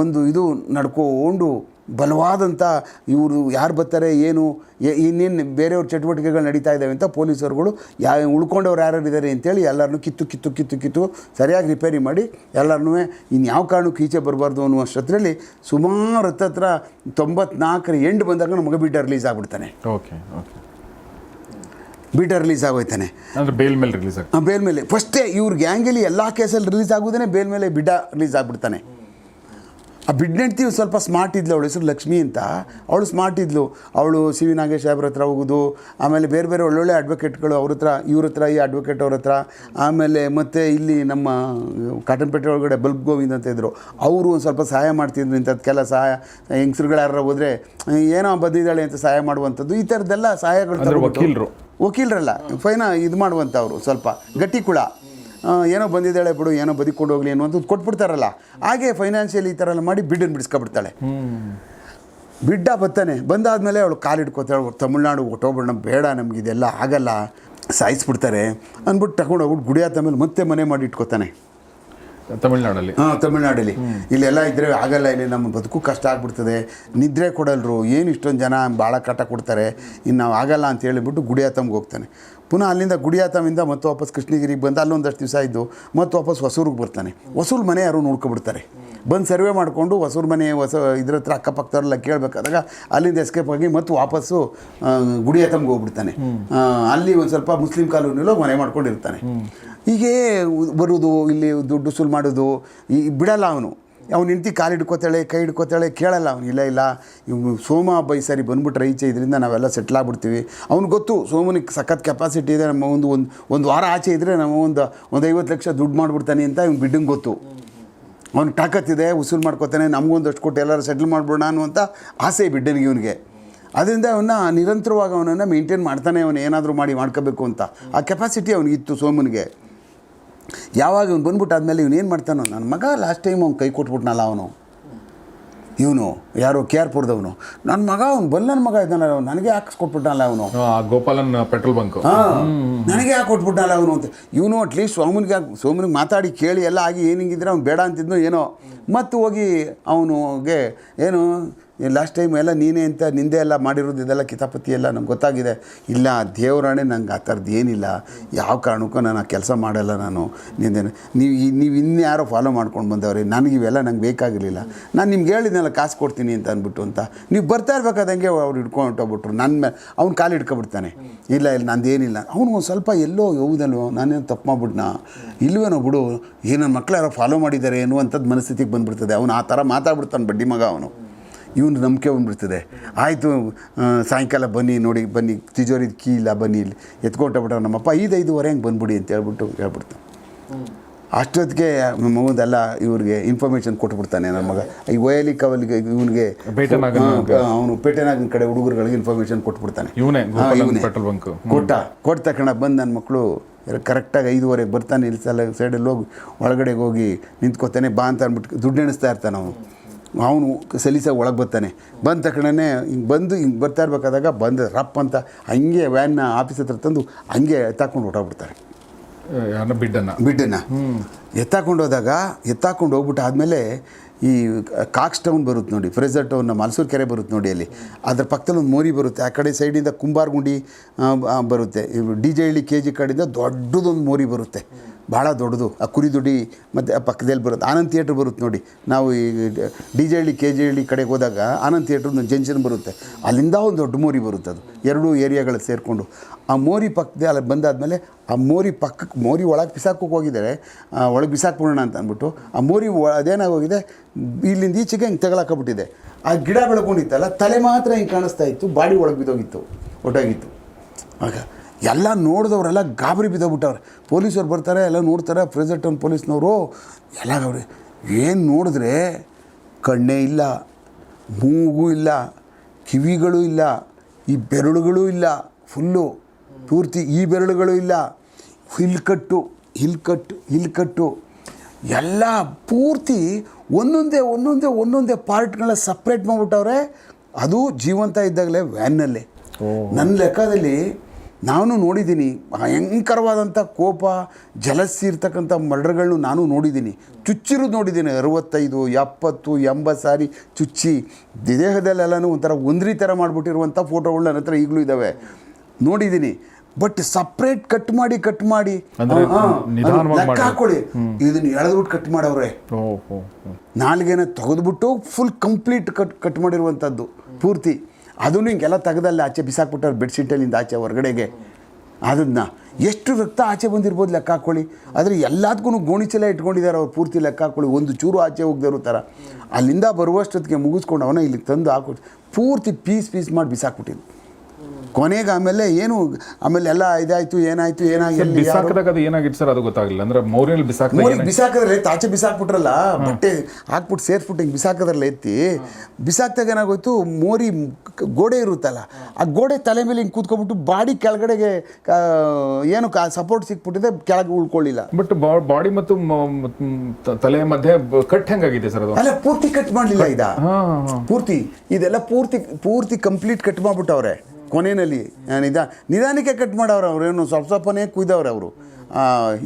[SPEAKER 4] ಒಂದು ಇದು ನಡ್ಕೊಂಡು ಬಲವಾದಂಥ ಇವರು ಯಾರು ಬರ್ತಾರೆ, ಏನು ಇನ್ನೇನು ಬೇರೆಯವ್ರ ಚಟುವಟಿಕೆಗಳು ನಡೀತಾ ಇದ್ದಾವೆ ಅಂತ ಪೊಲೀಸರುಗಳು ಯಾವ ಉಳ್ಕೊಂಡವ್ರು ಯಾರ್ಯಾರು ಇದ್ದಾರೆ ಅಂತೇಳಿ ಎಲ್ಲರನ್ನೂ ಕಿತ್ತು ಕಿತ್ತು ಕಿತ್ತು ಕಿತ್ತು ಸರಿಯಾಗಿ ರಿಪೇರಿ ಮಾಡಿ ಎಲ್ಲರನ್ನೂ ಇನ್ಯಾವ ಕಾರಣಕ್ಕೂ ಈಚೆ ಬರಬಾರ್ದು ಅನ್ನುವಷ್ಟರಲ್ಲಿ ಸುಮಾರು ಹತ್ತತ್ರ ತೊಂಬತ್ನಾಲ್ಕರ ಎಂಡ್ ಬಂದಾಗ ನಮ್ಮ ಮಗ ರಿಲೀಸ್ ಆಗಿಬಿಡ್ತಾನೆ.
[SPEAKER 3] ಓಕೆ ಓಕೆ
[SPEAKER 4] ಬಿಡ್ಡ ರಿಲೀಸ್ ಆಗೋಯ್ತಾನೆ.
[SPEAKER 3] ಅಂದರೆ ಬೇಲ್ ಮೇಲೆ ರಿಲೀಸ್
[SPEAKER 4] ಬೇಲ್ ಮೇಲೆ. ಫಸ್ಟೇ ಇವ್ರ ಗ್ಯಾಂಗಲ್ಲಿ ಎಲ್ಲ ಕೇಸಲ್ಲಿ ರಿಲೀಸ್ ಆಗೋದೇ ಬೇಲ್ ಮೇಲೆ ಬಿಡ ರಿಲೀಸ್ ಆಗಿಬಿಡ್ತಾನೆ. ಆ ಬಿಡ್ನೆಂಟ್ತಿ ಸ್ವಲ್ಪ ಸ್ಮಾರ್ಟ್ ಇದ್ಲು ಅವಳು ಹೆಸರು ಲಕ್ಷ್ಮಿ ಅಂತ. ಅವಳು ಸ್ಮಾರ್ಟ್ ಇದ್ಲು. ಅವಳು ಸಿ ವಿ ನಾಗೇಶ್ ಸಾಹೇಬ್ರ ಹತ್ರ ಹೋಗೋದು ಆಮೇಲೆ ಬೇರೆ ಬೇರೆ ಒಳ್ಳೊಳ್ಳೆ ಅಡ್ವೊಕೇಟ್ಗಳು ಅವ್ರ ಹತ್ರ ಇವ್ರ ಹತ್ರ ಈ ಅಡ್ವೊಕೇಟ್ ಅವ್ರ ಹತ್ರ. ಆಮೇಲೆ ಮತ್ತು ಇಲ್ಲಿ ನಮ್ಮ ಕಾಟನ್ಪೇಟೆ ಒಳಗಡೆ ಬಲ್ಬ್ ಗೋವಿಂದ್ ಅಂತ ಇದ್ದರು ಅವರು ಒಂದು ಸ್ವಲ್ಪ ಸಹಾಯ ಮಾಡ್ತಿದ್ರು ಇಂಥದ್ದಕ್ಕೆಲ್ಲ ಸಹಾಯ ಹೆಂಗಸ್ರುಗಳು ಯಾರು ಹೋದರೆ ಏನೋ ಬಂದಿದ್ದಾಳೆ ಅಂತ ಸಹಾಯ ಮಾಡುವಂಥದ್ದು ಈ ಥರದ್ದೆಲ್ಲ ಸಹಾಯಗಳು
[SPEAKER 3] ವಕೀಲರು.
[SPEAKER 4] ವಕೀಲರಲ್ಲ ಫೈನ ಇದು ಮಾಡುವಂಥವ್ರು ಸ್ವಲ್ಪ ಗಟ್ಟಿ ಕುಳ ಏನೋ ಬಂದಿದ್ದಾಳೆ ಬಿಡು ಏನೋ ಬದುಕೊಂಡು ಹೋಗ್ಲಿ ಅನ್ನುವಂಥದ್ದು ಕೊಟ್ಬಿಡ್ತಾರಲ್ಲ. ಹಾಗೆ ಫೈನಾನ್ಷಿಯಲಿ ಈ ಥರ ಎಲ್ಲ ಮಾಡಿ ಬಿಡ್ಡನ್ನು ಬಿಡಿಸ್ಕೊಬಿಡ್ತಾಳೆ. ಬಿಡ್ಡ ಬರ್ತಾನೆ ಬಂದಾದಮೇಲೆ ಅವಳು ಕಾಲು ಅವಳು ತಮಿಳ್ನಾಡು ಹೊಟ್ಟೋಗ್ಬಿಡೋಣ ಬೇಡ ನಮ್ಗೆ ಇದೆಲ್ಲ ಆಗಲ್ಲ ಸಾಯಿಸ್ಬಿಡ್ತಾರೆ ಅಂದ್ಬಿಟ್ಟು ತಗೊಂಡು ಹೋಗ್ಬಿಟ್ಟು ಗುಡಿ ಆದ ಮೇಲೆ ಮತ್ತೆ ಮನೆ ಮಾಡಿ ಇಟ್ಕೋತಾನೆ.
[SPEAKER 3] ತಮಿಳ್ನಾಡಲ್ಲಿ.
[SPEAKER 4] ಹಾಂ ತಮಿಳ್ನಾಡಲ್ಲಿ. ಇಲ್ಲೆಲ್ಲ ಇದ್ದರೆ ಆಗಲ್ಲ ಇಲ್ಲಿ ನಮ್ಮ ಬದುಕು ಕಷ್ಟ ಆಗ್ಬಿಡ್ತದೆ. ನಿದ್ರೆ ಕೊಡಲ್ರು ಏನು ಇಷ್ಟೊಂದು ಜನ ಭಾಳ ಕಾಟ ಕೊಡ್ತಾರೆ ಇನ್ನು ನಾವು ಆಗಲ್ಲ ಅಂತ ಹೇಳಿಬಿಟ್ಟು ಗುಡಿಯಾತಮ್ಗೆ ಹೋಗ್ತಾನೆ. ಪುನಃ ಅಲ್ಲಿಂದ ಗುಡಿಯಾತಮಿಂದ ಮತ್ತೆ ವಾಪಸ್ ಕೃಷ್ಣಗಿರಿಗೆ ಬಂದು ಅಲ್ಲೊಂದಷ್ಟು ದಿವಸ ಇದ್ದು ಮತ್ತೆ ವಾಪಸ್ ಹೊಸೂರಿಗೆ ಬರ್ತಾನೆ. ಹೊಸೂರು ಮನೆ ಯಾರು ನೋಡ್ಕೊಬಿಡ್ತಾರೆ. ಬಂದು ಸರ್ವೆ ಮಾಡಿಕೊಂಡು ಹೊಸೂರು ಮನೆ ಹೊಸ ಇದ್ರ ಹತ್ರ ಅಕ್ಕಪಕ್ಕದವ್ರೆಲ್ಲ ಕೇಳಬೇಕಾದಾಗ ಅಲ್ಲಿಂದ ಎಸ್ಕೇಪ್ ಆಗಿ ಮತ್ತೆ ವಾಪಸ್ಸು ಗುಡಿಯಾತಮ್ಗೆ ಹೋಗ್ಬಿಡ್ತಾನೆ. ಅಲ್ಲಿ ಒಂದು ಸ್ವಲ್ಪ ಮುಸ್ಲಿಂ ಕಾಲೋನಿಲೋ ಮನೆ ಮಾಡ್ಕೊಂಡಿರ್ತಾನೆ. ಹೀಗೆ ಬರೋದು, ಇಲ್ಲಿ ದುಡ್ಡು ಸುಲ್ ಮಾಡೋದು, ಈ ಬಿಡಲ್ಲ ಅವನು. ಅವ್ನು ಹೆಂಡ್ತಿ ಕಾಲು ಹಿಡ್ಕೋತಾಳೆ, ಕೈ ಹಿಡ್ಕೋತಾಳೆ, ಕೇಳಲ್ಲ ಅವ್ನು, ಇಲ್ಲ ಇಲ್ಲ. ಇವ್ನು ಸೋಮ ಹಬ್ಬ ಈ ಸರಿ ಬಂದ್ಬಿಟ್ರೆ ಈಚೆ ಇದರಿಂದ ನಾವೆಲ್ಲ ಸೆಟ್ಲ್ ಆಗ್ಬಿಡ್ತೀವಿ. ಅವ್ನು ಗೊತ್ತು, ಸೋಮನಿಗೆ ಸಖತ್ ಕೆಪಾಸಿಟಿ ಇದೆ ನಮ್ಮ ಒಂದು ಒಂದು ಒಂದು ವಾರ ಆಚೆ ಇದ್ದರೆ ನಮ್ಮ ಒಂದು ಒಂದು ಐವತ್ತು ಲಕ್ಷ ದುಡ್ಡು ಮಾಡಿಬಿಡ್ತಾನೆ ಅಂತ ಇವ್ನು ಬಿಡ್ಡಂಗೆ ಗೊತ್ತು. ಅವ್ನು ತಾಕತ್ತಿದೆ ಉಸೂಲು ಮಾಡ್ಕೋತಾನೆ ನಮಗೊಂದಷ್ಟು ಕೊಟ್ಟು ಎಲ್ಲರೂ ಸೆಟ್ಲ್ ಮಾಡ್ಬಿಡೋಣ ಅನ್ನುವಂಥ ಆಸೆ ಬಿಡ್ಡನಿಗೆ ಇವನಿಗೆ. ಅದರಿಂದ ಅವನ್ನ ನಿರಂತರವಾಗಿ ಅವನನ್ನು ಮೇಂಟೈನ್ ಮಾಡ್ತಾನೆ, ಅವನು ಏನಾದರೂ ಮಾಡಿ ಮಾಡ್ಕೋಬೇಕು ಅಂತ. ಆ ಕೆಪಾಸಿಟಿ ಅವನಿಗಿತ್ತು ಸೋಮನಿಗೆ. ಯಾವಾಗ ಇವ್ನು ಬಂದ್ಬಿಟ್ಟು ಆದಮೇಲೆ ಇವನು ಏನು ಮಾಡ್ತಾನೋ? ನನ್ನ ಮಗ ಲಾಸ್ಟ್ ಟೈಮ್ ಅವ್ನು ಕೈ ಕೊಟ್ಬಿಟ್ನಲ್ಲ ಅವನು. ಇವನು ಯಾರೋ ಕೆ ಆರ್ ಪುರದವನು ನನ್ನ ಮಗ ಅವ್ನು ಬಲ್ಲನ ಮಗ ಇದ್ದಾನಲ್ಲ ಅವ್ನು. ನನಗೆ ಹಾಕಿಸ್ಕೊಟ್ಬಿಟ್ನಲ್ಲ ಅವನು?
[SPEAKER 3] ಗೋಪಾಲನ್ ಪೆಟ್ರೋಲ್ ಬಂಕ್.
[SPEAKER 4] ಹಾಂ ನನಗೆ ಯಾಕೆ ಕೊಟ್ಬಿಟ್ಟಲ್ಲ ಅವನು ಅಂತ. ಇವನು ಅಟ್ಲೀಸ್ಟ್ ಸೋಮನಿಗೆ ಸೋಮನಿಗೆ ಮಾತಾಡಿ ಕೇಳಿ ಎಲ್ಲ ಆಗಿ ಏನಿಂಗಿದ್ರೆ ಅವ್ನು ಬೇಡ ಅಂತಿದ್ನು ಏನೋ. ಮತ್ತು ಹೋಗಿ ಅವನಿಗೆ ಏನು ಲಾಸ್ಟ್ ಟೈಮ್ ಎಲ್ಲ ನೀನೇ ಅಂತ ನಿಂದೆ ಎಲ್ಲ ಮಾಡಿರೋದು ಇದೆಲ್ಲ ಕಿತಾಪತಿ ಎಲ್ಲ ನಮ್ಗೆ ಗೊತ್ತಾಗಿದೆ. ಇಲ್ಲ, ದೇವರಾಣೆ ನಂಗೆ ಆ ಥರದ್ದು ಏನಿಲ್ಲ. ಯಾವ ಕಾರಣಕ್ಕೂ ನಾನು ಆ ಕೆಲಸ ಮಾಡಲ್ಲ ನಾನು. ನಿಂದೆ, ನೀವು ನೀವು ಇನ್ಯಾರೋ ಫಾಲೋ ಮಾಡ್ಕೊಂಡು ಬಂದವ್ರಿ, ನನಗೆ ಇವೆಲ್ಲ ನಂಗೆ ಬೇಕಾಗಿರಲಿಲ್ಲ. ನಾನು ನಿಮ್ಗೆ ಹೇಳಿದ್ನಲ್ಲ, ಕಾಸು ಕೊಡ್ತೀನಿ ಅಂತ ಅಂದ್ಬಿಟ್ಟು ಅಂತ. ನೀವು ಬರ್ತಾ ಇರ್ಬೇಕಾದಂಗೆ ಅವ್ರು ಹಿಡ್ಕೊಂಡು ಹೊಟ್ಟೋಗ್ಬಿಟ್ರು ನನ್ನ ಅವ್ನು ಕಾಲು ಹಿಡ್ಕೊಬಿಡ್ತಾನೆ. ಇಲ್ಲ ಇಲ್ಲ ನಂದೇನಿಲ್ಲ ಅವನು ಒಂದು ಸ್ವಲ್ಪ ಎಲ್ಲೋ ಹೋಗುದಲ್ವೋ ನಾನೇನು ತಪ್ಪು ಮಾಡ್ಬಿಟ್ನಾ? ಇಲ್ವೇನೋ ಬಿಡು, ಏನೋ ಮಕ್ಳು ಯಾರೋ ಫಾಲೋ ಮಾಡಿದ್ದಾರೆ ಅನ್ನುವಂಥದ್ದು ಮನಸ್ಥಿತಿಗೆ ಬಂದ್ಬಿಡ್ತದೆ. ಅವನು ಆ ಥರ ಮಾತಾಡ್ಬಿಡ್ತಾನೆ ಬಡ್ಡಿ ಮಗ ಅವನು. ಇವನು ನಂಬಿಕೆ ಬಂದ್ಬಿಡ್ತದೆ. ಆಯಿತು ಸಾಯಂಕಾಲ ಬನ್ನಿ ನೋಡಿ ಬನ್ನಿ ತಿಜೋರಿದ ಕೀ ಇಲ್ಲ ಬನ್ನಿ ಇಲ್ಲಿ. ಎತ್ಕೊಟ್ಟಬಿಟ್ಟ ನಮ್ಮಪ್ಪ ಐದು ಐದುವರೆ ಹಂಗೆ ಬಂದ್ಬಿಡಿ ಅಂತ ಹೇಳ್ಬಿಟ್ಟು ಹೇಳ್ಬಿಡ್ತಾನೆ ಅಷ್ಟೊತ್ತಿಗೆ ನಮ್ಮ ಮಗದೆಲ್ಲ ಇವ್ರಿಗೆ ಇನ್ಫಾರ್ಮೇಷನ್ ಕೊಟ್ಬಿಡ್ತಾನೆ ನನ್ನ ಮಗ. ಈ ವಯಲಿ ಕವಲಿಗೆ ಇವನಿಗೆ ಅವನು ಪೇಟೆನಾಗಿನ ಕಡೆ ಹುಡುಗರುಗಳಿಗೆ ಇನ್ಫಾರ್ಮೇಷನ್ ಕೊಟ್ಬಿಡ್ತಾನೆ.
[SPEAKER 3] ಇವನೇ
[SPEAKER 4] ಕೊಟ್ಟ ಕೊಟ್ಟ ತಕ್ಷಣ ಬಂದು ನನ್ನ ಮಕ್ಕಳು ಕರೆಕ್ಟಾಗಿ ಐದುವರೆಗೆ ಬರ್ತಾನೆ ಇಲ್ಲಿ ಸಲ ಸೈಡಲ್ಲಿ ಹೋಗಿ ಒಳಗಡೆಗೆ ಹೋಗಿ ನಿಂತ್ಕೋತಾನೆ ಬಾ ಅಂತ ಅಂದ್ಬಿಟ್ಟು ದುಡ್ಡು ಎಣಿಸ್ತಾ ಇರ್ತಾನೆ ಅವನು. ಅವನು ಸಲೀಸಾಗಿ ಒಳಗೆ ಬರ್ತಾನೆ. ಬಂದ ತಕ್ಷಣನೇ ಹಿಂಗೆ ಬಂದು ಹಿಂಗೆ ಬರ್ತಾ ಇರಬೇಕಾದಾಗ ಬಂದು ರಪ್ ಅಂತ ಹಂಗೆ ವ್ಯಾನ್ನ ಆಫೀಸ್ ಹತ್ರ ತಂದು ಹಂಗೆ ಎತ್ತಾಕೊಂಡು ಹೊರಟೋಗ್ಬಿಡ್ತಾರೆ.
[SPEAKER 3] ಯಾರನ್ನ ಬಿಡ್ಡನ್ನ?
[SPEAKER 4] ಬಿಡ್ಡನ್ನ. ಎತ್ತಾಕೊಂಡು ಹೋದಾಗ ಎತ್ತಾಕೊಂಡು ಹೋಗ್ಬಿಟ್ಟು ಆದಮೇಲೆ ಈ ಕಾಕ್ಸ್ ಟೌನ್ ಬರುತ್ತೆ ನೋಡಿ ಫ್ರೆಸರ್ ಟೌನ್ ಮಲ್ಸೂರು ಕೆರೆ ಬರುತ್ತೆ ನೋಡಿ ಅಲ್ಲಿ. ಅದ್ರ ಪಕ್ಕದಲ್ಲಿ ಒಂದು ಮೋರಿ ಬರುತ್ತೆ. ಆ ಕಡೆ ಸೈಡಿಂದ ಕುಂಬಾರ್ಗುಂಡಿ ಬರುತ್ತೆ. D J Halli K G ಕಡೆಯಿಂದ ದೊಡ್ಡದೊಂದು ಮೋರಿ ಬರುತ್ತೆ. ಭಾಳ ದೊಡ್ಡದು. ಆ ಕುರಿ ದುಡಿ ಮತ್ತು ಆ ಪಕ್ಕದಲ್ಲಿ ಬರುತ್ತೆ ಆನಂದ್ ಥಿಯೇಟ್ರ್ ಬರುತ್ತೆ ನೋಡಿ. ನಾವು ಈ D J Halli K G Halli ಕಡೆಗೆ ಹೋದಾಗ ಆನಂದ್ ಥಿಯೇಟ್ರ್ ಒಂದು ಜಂಕ್ಷನ್ ಬರುತ್ತೆ. ಅಲ್ಲಿಂದ ಒಂದು ದೊಡ್ಡ ಮೋರಿ ಬರುತ್ತೆ ಅದು. ಎರಡೂ ಏರಿಯಾಗಳು ಸೇರಿಕೊಂಡು. ಆ ಮೋರಿ ಪಕ್ಕದ ಅಲ್ಲಿ ಬಂದಾದಮೇಲೆ ಆ ಮೋರಿ ಪಕ್ಕಕ್ಕೆ ಮೋರಿ ಒಳಗೆ ಬಿಸಾಕೋಕೆ ಹೋಗಿದ್ದಾರೆ. ಒಳಗೆ ಬಿಸಾಕ್ಬಿಡೋಣ ಅಂತ ಅಂದ್ಬಿಟ್ಟು ಆ ಮೋರಿ ಅದೇನಾಗೋಗಿದೆ ಇಲ್ಲಿಂದ ಈಚೆಗೆ ಹಿಂಗೆ ತಗಲಾಕಬಿಟ್ಟಿದೆ ಆ ಗಿಡ ಬೆಳ್ಕೊಂಡಿತ್ತಲ್ಲ, ತಲೆ ಮಾತ್ರ ಹಿಂಗೆ ಕಾಣಿಸ್ತಾ ಇತ್ತು, ಬಾಡಿ ಒಳಗೆ ಬಿದ್ದೋಗಿತ್ತು, ಒಟ್ಟಾಗಿತ್ತು. ಆಗ ಎಲ್ಲ ನೋಡಿದವರೆಲ್ಲ ಗಾಬರಿ ಬಿದ್ದೋಗ್ಬಿಟ್ಟವ್ರೆ. ಪೊಲೀಸವ್ರು ಬರ್ತಾರೆ, ಎಲ್ಲ ನೋಡ್ತಾರೆ, ಪ್ರೆಸೆಂಟ್ ಟೌನ್ ಪೊಲೀಸ್ನವರು. ಎಲ್ಲ ಗಾಬರಿ. ಏನು ನೋಡಿದ್ರೆ ಕಣ್ಣೇ ಇಲ್ಲ, ಮೂಗು ಇಲ್ಲ, ಕಿವಿಗಳು ಇಲ್ಲ ಈ ಬೆರಳುಗಳು ಇಲ್ಲ ಫುಲ್ಲು ಪೂರ್ತಿ ಈ ಬೆರಳುಗಳು ಇಲ್ಲ. ಹಿಲ್ಕಟ್ಟು ಹಿಲ್ಕಟ್ಟು ಹಿಲ್ಕಟ್ಟು. ಎಲ್ಲ ಪೂರ್ತಿ ಒಂದೊಂದೇ ಒಂದೊಂದೇ ಒಂದೊಂದೇ ಪಾರ್ಟ್ಗಳ ಸಪ್ರೇಟ್ ಮಾಡಿಬಿಟ್ಟವ್ರೆ ಅದು ಜೀವಂತ ಇದ್ದಾಗಲೇ ವ್ಯಾನ್ನಲ್ಲಿ ನನ್ನ ಲೆಕ್ಕದಲ್ಲಿ ನಾನು ನೋಡಿದ್ದೀನಿ ಭಯಂಕರವಾದಂಥ ಕೋಪ ಜಲಸ್ಸಿ ಇರ್ತಕ್ಕಂಥ ಮರ್ಡರ್ಗಳನ್ನು ನಾನು ನೋಡಿದ್ದೀನಿ. ಚುಚ್ಚಿರೋದು ನೋಡಿದ್ದೀನಿ ಅರವತ್ತೈದು ಎಪ್ಪತ್ತು ಎಂಬತ್ತು ಸಾರಿ ಚುಚ್ಚಿ. ದೇಹದಲ್ಲೆಲ್ಲನೂ ಒಂಥರ ಒಂದ್ರಿ ಥರ ಮಾಡಿಬಿಟ್ಟಿರುವಂಥ ಫೋಟೋಗಳು ನನ್ನ ಹತ್ರ ಈಗಲೂ ಇದ್ದಾವೆ ನೋಡಿದ್ದೀನಿ. ಬಟ್ ಸಪ್ರೇಟ್ ಕಟ್ ಮಾಡಿ ಕಟ್ ಮಾಡಿ. ಲೆಕ್ಕ ಹಾಕೊಳ್ಳಿ. ಇದನ್ನ ಎಳೆದ್ಬಿಟ್ಟು ಕಟ್ ಮಾಡವ್ರೆ. ನಾಲ್ಗೆನ ತೆಗೆದ್ಬಿಟ್ಟು ಫುಲ್ ಕಂಪ್ಲೀಟ್ ಕಟ್ ಕಟ್ ಮಾಡಿರುವಂಥದ್ದು. ಪೂರ್ತಿ. ಅದನ್ನು ಹಿಂಗೆಲ್ಲ ತೆಗೆದಲ್ಲ ಆಚೆ ಬಿಸಾಕ್ಬಿಟ್ಟವ್ರು ಬೆಡ್ಶೀಟಲ್ಲಿಂದ ಆಚೆ ಹೊರಗಡೆಗೆ. ಅದನ್ನ ಎಷ್ಟು ರಕ್ತ ಆಚೆ ಬಂದಿರ್ಬೋದು ಲೆಕ್ಕ ಹಾಕ್ಕೊಳ್ಳಿ ಆದರೆ ಎಲ್ಲದಕ್ಕೂ ಗೋಣಿಚೆಲ್ಲ ಇಟ್ಕೊಂಡಿದ್ದಾರೆ ಅವ್ರು ಪೂರ್ತಿ ಲೆಕ್ಕ ಹಾಕ್ಕೊಳ್ಳಿ ಒಂದು ಚೂರು ಆಚೆ ಹೋಗ್ದಿರೋ ಥರ. ಅಲ್ಲಿಂದ ಬರುವಷ್ಟೊತ್ತಿಗೆ ಮುಗಿಸ್ಕೊಂಡು ಅವನ ಇಲ್ಲಿಗೆ ತಂದು ಹಾಕೊ ಪೂರ್ತಿ ಪೀಸ್ ಪೀಸ್ ಮಾಡಿ ಬಿಸಾಕ್ಬಿಟ್ಟಿದ್ದು. ಕೊನೆಗೆ ಆಮೇಲೆ ಏನು ಆಮೇಲೆ ಎಲ್ಲ ಇದಾಯ್ತು ಏನಾಯ್ತು ಏನಾಗಿ
[SPEAKER 3] ಬಿಸಾಕಿದಾಗ ಅದು ಏನಾಗಿತ್ತು ಸರ್? ಅದು ಗೊತ್ತಾಗಲಿಲ್ಲ. ಅಂದ್ರೆ ಮೌರ್ಯಲ್ಲಿ ಬಿಸಾಕ?
[SPEAKER 4] ಬಿಸಾಕಿದ್ರೆ ಆಚೆ ಬಿಸಾಕ್ಬಿಟ್ರಲ್ಲ ಬಟ್ಟೆ ಹಾಕ್ಬಿಟ್ಟು ಸೇರ್ಸ್ಬಿಟ್ಟು ಹಿಂಗೆ ಬಿಸಾಕದ್ರಲ್ಲಿ ಎತ್ತಿ ಬಿಸಾಕ್ದಾಗ ಏನಾಗೋಯ್ತು ಮೋರಿ ಗೋಡೆ ಇರುತ್ತಲ್ಲ ಆ ಗೋಡೆ ತಲೆ ಮೇಲೆ ಹಿಂಗೆ ಕೂತ್ಕೊಬಿಟ್ಟು ಬಾಡಿ ಕೆಳಗಡೆಗೆ ಏನು ಸಪೋರ್ಟ್ ಸಿಕ್ಬಿಟ್ಟಿದೆ ಕೆಳಗೆ ಉಳ್ಕೊಳ್ಳಿಲ್ಲ.
[SPEAKER 3] ಬಟ್ ಬಾಡಿ ಮತ್ತು ತಲೆ ಮಧ್ಯೆ ಕಟ್ ಹೆಂಗಾಗಿದೆ ಸರ್ ಅದು?
[SPEAKER 4] ಅಲ್ಲ ಪೂರ್ತಿ ಕಟ್ ಮಾಡಲಿಲ್ಲ ಇದ? ಪೂರ್ತಿ ಇದೆಲ್ಲ ಪೂರ್ತಿ ಪೂರ್ತಿ ಕಂಪ್ಲೀಟ್ ಕಟ್ ಮಾಡ್ಬಿಟ್ಟವ್ರೆ. ಕೊನೆಯಲ್ಲಿ ನಿಧ ನಿಧಾ ನಿಧಾನಕ್ಕೆ ಕಟ್ ಮಾಡೋರು ಅವರೇನು ಸ್ವಲ್ಪ ಸ್ವಲ್ಪನೇ ಕುಯ್ದವ್ರೆ ಅವರು.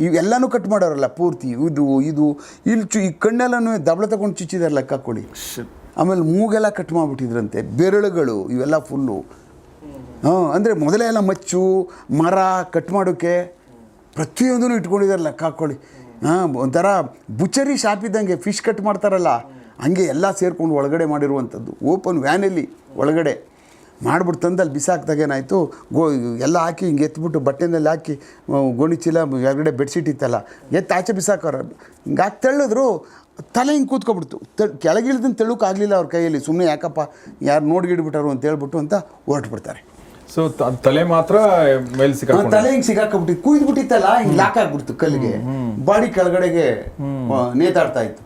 [SPEAKER 4] ಇವೆಲ್ಲನೂ ಕಟ್ ಮಾಡೋರಲ್ಲ ಪೂರ್ತಿ, ಇದು ಇದು. ಇಲ್ಲಿ ಚು, ಈ ಕಣ್ಣೆಲ್ಲನೂ ದಬಳ ತಗೊಂಡು ಚುಚ್ಚಿದಾರೆ ಲೆಕ್ಕ ಹಾಕೊಳ್ಳಿ ಆಮೇಲೆ ಮೂಗೆಲ್ಲ ಕಟ್ ಮಾಡಿಬಿಟ್ಟಿದ್ರಂತೆ, ಬೆರಳುಗಳು, ಇವೆಲ್ಲ ಫುಲ್ಲು ಹಾಂ, ಅಂದರೆ ಮೊದಲೇ ಎಲ್ಲ ಮಚ್ಚು, ಮರ ಕಟ್ ಮಾಡೋಕ್ಕೆ ಪ್ರತಿಯೊಂದನ್ನು ಇಟ್ಕೊಂಡಿದ್ದಾರೆ ಲೆಕ್ಕ ಹಾಕ್ಕೊಳ್ಳಿ ಹಾಂ, ಒಂಥರ ಬುಚರಿ ಶಾಪ್ ಇದ್ದಂಗೆ ಫಿಶ್ ಕಟ್ ಮಾಡ್ತಾರಲ್ಲ, ಹಂಗೆ ಎಲ್ಲ ಸೇರ್ಕೊಂಡು ಒಳಗಡೆ ಮಾಡಿರುವಂಥದ್ದು. ಓಪನ್ ವ್ಯಾನಲ್ಲಿ ಒಳಗಡೆ. ಮಾಡ್ಬಿಟ್ಟು ತಂದು ಅಲ್ಲಿ ಬಿಸಾಕ್ದಾಗ ಏನಾಯಿತು? ಗೋ, ಎಲ್ಲ ಹಾಕಿ ಹಿಂಗೆ ಎತ್ಬಿಟ್ಟು ಬಟ್ಟೆನಲ್ಲಿ ಹಾಕಿ ಗೋಣಿಚೀಲ ಗೋಣಿ ಚೀಲ ಹೊರಗಡೆ ಬೆಡ್ಶೀಟ್ ಇತ್ತಲ್ಲ, ಎತ್ತು ಆಚೆ ಬಿಸಾಕೋರ. ಹಿಂಗೆ ಹಾಕಿ ತೆಳ್ಳದ್ರು, ತಲೆ ಹಿಂಗೆ ಕೂತ್ಕೊಬಿಡ್ತು. ತ ಕೆಳಗಿಳಿದಂತ ತೆಳುಕಾಗಲಿಲ್ಲ ಅವ್ರ ಕೈಯಲ್ಲಿ. ಸುಮ್ಮನೆ ಯಾಕಪ್ಪ, ಯಾರು ನೋಡ್ಗಿಡ್ಬಿಟ್ಟಾರು ಅಂತ ಹೇಳ್ಬಿಟ್ಟು ಅಂತ ಹೊರಟ್ಬಿಡ್ತಾರೆ.
[SPEAKER 3] ಸೊ ತಲೆ ಮಾತ್ರ ಮೇಲೆ ಸಿಕ್ಕ
[SPEAKER 4] ತಲೆ ಹಿಂಗೆ ಸಿಗಾಕೊಂಡ್ಬಿಟ್ಟು ಕುಯ್ದು ಬಿಟ್ಟಿತ್ತಲ್ಲ ಹಿಂಗೆ ಲಾಕ್ ಆಗ್ಬಿಡ್ತು ಕಲ್ಲಿಗೆ. ಬಾಡಿ ಕೆಳಗಡೆಗೆ ನೇತಾಡ್ತಾ ಇತ್ತು.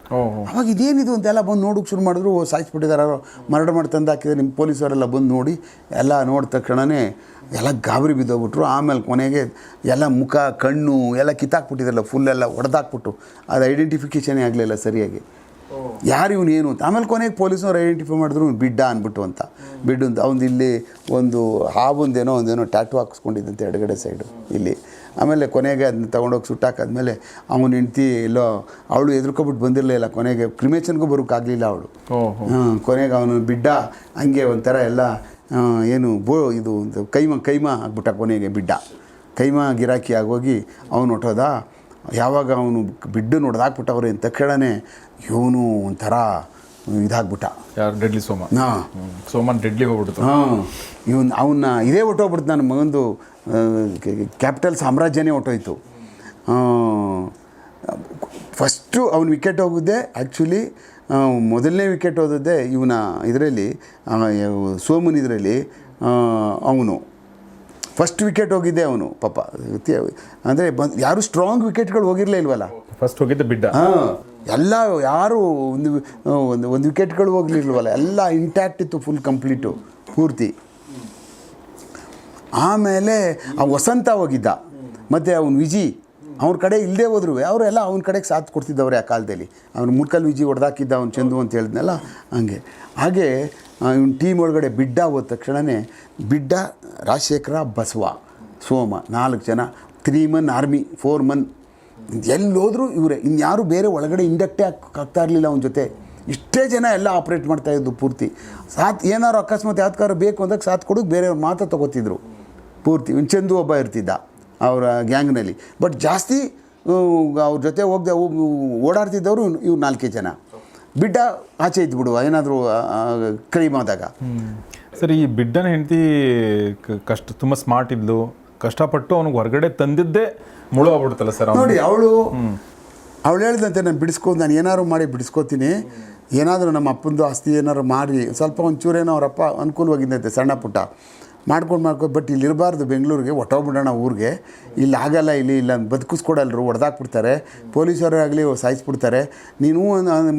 [SPEAKER 4] ಅವಾಗ ಇದೇನಿದು ಅಂತೆಲ್ಲ ಬಂದು ನೋಡೋಕೆ ಶುರು ಮಾಡಿದ್ರು. ಓ, ಸಾಯಿಸ್ಬಿಟ್ಟಿದ್ದಾರೆ ಮರ್ಡರ್ ಮಾಡಿ ತಂದು ಹಾಕಿದ್ರೆ ನಿಮ್ಮ ಪೊಲೀಸವರೆಲ್ಲ ಬಂದು ನೋಡಿ ಎಲ್ಲ ನೋಡಿದ ತಕ್ಷಣವೇ ಎಲ್ಲ ಗಾಬರಿ ಬಿದ್ದೋಗ್ಬಿಟ್ರು. ಆಮೇಲೆ ಕೊನೆಗೆ ಎಲ್ಲ ಮುಖ ಕಣ್ಣು ಎಲ್ಲ ಕಿತ್ತಾಕ್ಬಿಟ್ಟಿದ್ರಲ್ಲ ಫುಲ್ ಎಲ್ಲ ಹೊಡೆದಾಕ್ಬಿಟ್ಟು ಅದು ಐಡೆಂಟಿಫಿಕೇಷನೇ ಆಗಲಿಲ್ಲ ಸರಿಯಾಗಿ. ಯಾರು ಇವನು ಏನು ಅಂತ? ಆಮೇಲೆ ಕೊನೆಗೆ ಪೊಲೀಸ್ನವ್ರು ಐಡೆಂಟಿಫೈ ಮಾಡಿದ್ರು ಇವ್ನು ಬಿಡ್ಡ ಅಂದ್ಬಿಟ್ಟು ಅಂತ. ಬಿಡ್ಡು ಅಂತ. ಅವ್ನು ಇಲ್ಲಿ ಒಂದು ಹಾವೊಂದೇನೋ ಒಂದೇನೋ ಟ್ಯಾಟು ಹಾಕಿಸ್ಕೊಂಡಿದ್ದಂತೆ ಎಡಗಡೆ ಸೈಡು ಇಲ್ಲಿ. ಆಮೇಲೆ ಕೊನೆಗೆ ಅದನ್ನ ತೊಗೊಂಡೋಗಿ ಸುಟ್ಟಾಕಾದ್ಮೇಲೆ ಅವನು ಹೆಂಡ್ತಿ ಎಲ್ಲೋ ಅವಳು ಎದುರ್ಕೊಬಿಟ್ಟು ಬಂದಿರಲಿಲ್ಲ ಕೊನೆಗೆ ಕ್ರಿಮೇಷನ್ಗೂ ಬರೋಕ್ಕಾಗಲಿಲ್ಲ ಅವಳು. ಹಾಂ ಕೊನೆಗೆ ಅವನು ಬಿಡ್ಡ ಹಂಗೆ ಒಂಥರ ಎಲ್ಲ ಏನು ಬೋ ಇದು ಒಂದು ಕೈಮ ಕೈಮ ಆಗ್ಬಿಟ್ಟ ಕೊನೆಗೆ ಬಿಡ್ಡ. ಕೈಮ ಗಿರಾಕಿ ಆಗೋಗಿ ಅವನು ಹೊಟ್ಟೋದ. ಯಾವಾಗ ಅವನು ಬಿಡ್ಡು ನೋಡ್ದಾಕ್ಬಿಟ್ಟವ್ರೆ ತಕ್ಷಣವೇ ಇವನು ಒಂಥರ ಇದಾಗ್ಬಿಟ್ಟ.
[SPEAKER 3] ಯಾರು? ಡೆಡ್ಲಿ ಸೋಮ?
[SPEAKER 4] ಹಾಂ.
[SPEAKER 3] ಸೋಮನ್ ಡೆಡ್ಲಿ ಹೋಗ್ಬಿಡ್ತು.
[SPEAKER 4] ಹಾಂ. ಇವನ್ ಅವನ್ನ ಇದೇ ಹೊಟ್ಟೋಗ್ಬಿಡ್ತು. ನನ್ನ ಮಗಂದು ಕ್ಯಾಪಿಟಲ್ ಸಾಮ್ರಾಜ್ಯನೇ ಹೊಟ್ಟೋಯ್ತು. ಫಸ್ಟು ಅವ್ನು ವಿಕೆಟ್ ಹೋಗಿದ್ದೆ. ಆ್ಯಕ್ಚುಲಿ ಮೊದಲನೇ ವಿಕೆಟ್ ಹೋದದ್ದೇ ಇವನ ಇದರಲ್ಲಿ ಸೋಮನ್ ಇದರಲ್ಲಿ ಅವನು. ಫಸ್ಟ್ ವಿಕೆಟ್ ಹೋಗಿದ್ದೆ ಅವನು ಪಾಪ. ಅಂದರೆ ಬಂದು ಯಾರು ಸ್ಟ್ರಾಂಗ್ ವಿಕೆಟ್ಗಳು ಹೋಗಿರಲೇ ಇಲ್ವಲ್ಲ?
[SPEAKER 3] ಫಸ್ಟ್ ಹೋಗಿದ್ದೆ ಬಿಡ್ಡ.
[SPEAKER 4] ಹಾಂ. ಎಲ್ಲ, ಯಾರು ಒಂದು ಒಂದು ಒಂದು ವಿಕೆಟ್ಗಳು ಹೋಗ್ಲಿಲ್ವಲ್ಲ, ಎಲ್ಲ ಇಂಟ್ಯಾಕ್ಟ್ ಇತ್ತು ಫುಲ್ ಕಂಪ್ಲೀಟು ಪೂರ್ತಿ. ಆಮೇಲೆ ಆ ವಸಂತ ಹೋಗಿದ್ದ. ಮತ್ತು ಅವನು ವಿಜಿ ಅವ್ರ ಕಡೆ ಇಲ್ಲದೆ ಹೋದ್ರು. ಅವರೆಲ್ಲ ಅವನ ಕಡೆಗೆ ಸಾಥ್ ಕೊಡ್ತಿದ್ದವ್ರೆ ಆ ಕಾಲದಲ್ಲಿ. ಅವ್ನು ಮುಳ್ಕಲ್ಲಿ ವಿಜಿ ಹೊಡೆದಾಕಿದ್ದ ಅವ್ನು ಚಂದು ಅಂತ ಹೇಳಿದ್ನಲ್ಲ, ಹಂಗೆ. ಹಾಗೆ ಇವನು ಟೀಮ್ ಒಳಗಡೆ ಬಿಡ್ಡ ಹೋದ ತಕ್ಷಣವೇ ಬಿಡ್ಡ ರಾಜಶೇಖರ ಬಸವ, ಸೋಮ, ನಾಲ್ಕು ಜನ three man army four man ಎಲ್ಲೋದ್ರೂ ಇವರೇ, ಇನ್ಯಾರು ಬೇರೆ ಒಳಗಡೆ ಇಂಡಕ್ಟೇ ಆಗ್ತಾ ಇರಲಿಲ್ಲ ಅವನ ಜೊತೆ? ಇಷ್ಟೇ ಜನ ಎಲ್ಲ ಆಪ್ರೇಟ್ ಮಾಡ್ತಾ ಇದ್ದು ಪೂರ್ತಿ. ಸಾತ್, ಏನಾರು ಅಕಸ್ಮಾತ್ ಯಾವ್ದಾರು ಬೇಕು ಅಂದಾಗ ಸಾಥ್ ಕೊಡೋಕೆ ಬೇರೆಯವ್ರು ಮಾತ್ರ ತೊಗೋತಿದ್ರು. ಪೂರ್ತಿ ಚಂದು ಒಬ್ಬ ಇರ್ತಿದ್ದ ಅವರ ಗ್ಯಾಂಗ್ನಲ್ಲಿ. ಬಟ್ ಜಾಸ್ತಿ ಅವ್ರ ಜೊತೆ ಹೋಗ್ದೆ ಓಡಾಡ್ತಿದ್ದವರು ಇವ್ರು ನಾಲ್ಕೇ ಜನ. ಬಿಡ್ಡ ಆಚೆ ಇದ್ಬಿಡುವ ಏನಾದರೂ ಕ್ರೈಮ್ ಆದಾಗ.
[SPEAKER 3] ಸರಿ, ಈ ಬಿಡ್ಡನ ಹೆಂಡತಿ ಕಷ್ಟ, ತುಂಬ ಸ್ಮಾರ್ಟ್ ಇದ್ಲು. ಕಷ್ಟಪಟ್ಟು ಅವ್ನಿಗೆ ಹೊರಗಡೆ ತಂದಿದ್ದೇ ಮುಳು ಆಗ್ಬಿಡ್ತಲ್ಲ ಸರ್ ಅವ್ನು?
[SPEAKER 4] ನೋಡಿ ಅವಳು ಅವಳು ಹೇಳಿದಂತೆ ನಾನು ಬಿಡಿಸ್ಕೊಂಡು ನಾನು ಏನಾದ್ರು ಮಾಡಿ ಬಿಡಿಸ್ಕೋತೀನಿ. ಏನಾದರೂ ನಮ್ಮ ಅಪ್ಪಂದು ಆಸ್ತಿ ಏನಾದ್ರು ಮಾಡಿ ಸ್ವಲ್ಪ ಒಂಚೂರೇನೋ ಅವರಪ್ಪ ಅನುಕೂಲವಾಗಿದ್ದಂತೆ ಸಣ್ಣ ಪುಟ್ಟ. ಮಾಡ್ಕೊಂಡು ಮಾಡ್ಕೊ ಬಟ್ ಇಲ್ಲಿ ಇರಬಾರ್ದು ಬೆಂಗಳೂರಿಗೆ ಹೊಟ್ಟೋಗ್ಬಿಡೋಣ ಊರಿಗೆ. ಇಲ್ಲಿ ಆಗಲ್ಲ ಇಲ್ಲಿ ಇಲ್ಲ ಬದುಕಿಸ್ಕೊಡಲ್ರು ಹೊಡೆದಾಕ್ಬಿಡ್ತಾರೆ ಪೊಲೀಸರೇ ಆಗಲಿ ಸಾಯಿಸ್ಬಿಡ್ತಾರೆ. ನೀನು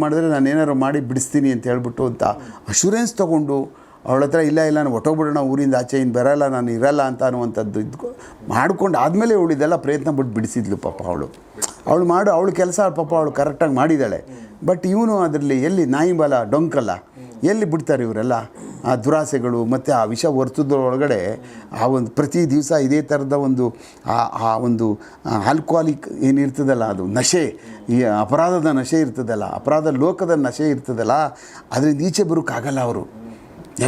[SPEAKER 4] ಮಾಡಿದ್ರೆ ನಾನು ಏನಾದ್ರು ಮಾಡಿ ಬಿಡಿಸ್ತೀನಿ ಅಂತ ಹೇಳ್ಬಿಟ್ಟು ಅಂತ ಅಶೂರೆನ್ಸ್ ತೊಗೊಂಡು ಅವಳ ಹತ್ರ ಇಲ್ಲ ಇಲ್ಲ, ನಾನು ಹೊಟ್ಟೋಗ್ಬಿಡೋಣ ಊರಿಂದ ಆಚೆ ಇನ್ನು ಬರಲ್ಲ, ನಾನು ಇರಲ್ಲ ಅಂತ ಅನ್ನುವಂಥದ್ದು ಇದ್ಕೊ, ಮಾಡ್ಕೊಂಡು ಆದಮೇಲೆ ಉಳಿದೆಲ್ಲ ಪ್ರಯತ್ನ ಬಿಟ್ಟು ಬಿಡಿಸಿದ್ಲು ಪಾಪ ಅವಳು. ಅವಳು ಮಾಡು, ಅವಳು ಕೆಲಸ ಪಾಪ ಅವಳು ಕರೆಕ್ಟಾಗಿ ಮಾಡಿದ್ದಾಳೆ. ಬಟ್ ಇವನು ಅದರಲ್ಲಿ ಎಲ್ಲಿ ನಾಯಿ ಬಲ ಡೊಂಕಲ್ಲ, ಎಲ್ಲಿ ಬಿಡ್ತಾರೆ ಇವರೆಲ್ಲ? ಆ ದುರಾಸೆಗಳು ಮತ್ತು ಆ ವಿಷ ಒಳಗಡೆ ಆ ಒಂದು ಪ್ರತಿ ದಿವಸ ಇದೇ ಥರದ ಒಂದು ಆ ಆ ಒಂದು ಆಲ್ಕೋಹಾಲಿಕ್ ಏನಿರ್ತದಲ್ಲ ಅದು ನಶೆ, ಈ ಅಪರಾಧದ ನಶೆ ಇರ್ತದಲ್ಲ, ಅಪರಾಧ ಲೋಕದ ನಶೆ ಇರ್ತದಲ್ಲ, ಅದರಿಂದ ಈಚೆ ಬರೋಕ್ಕಾಗಲ್ಲ ಅವರು.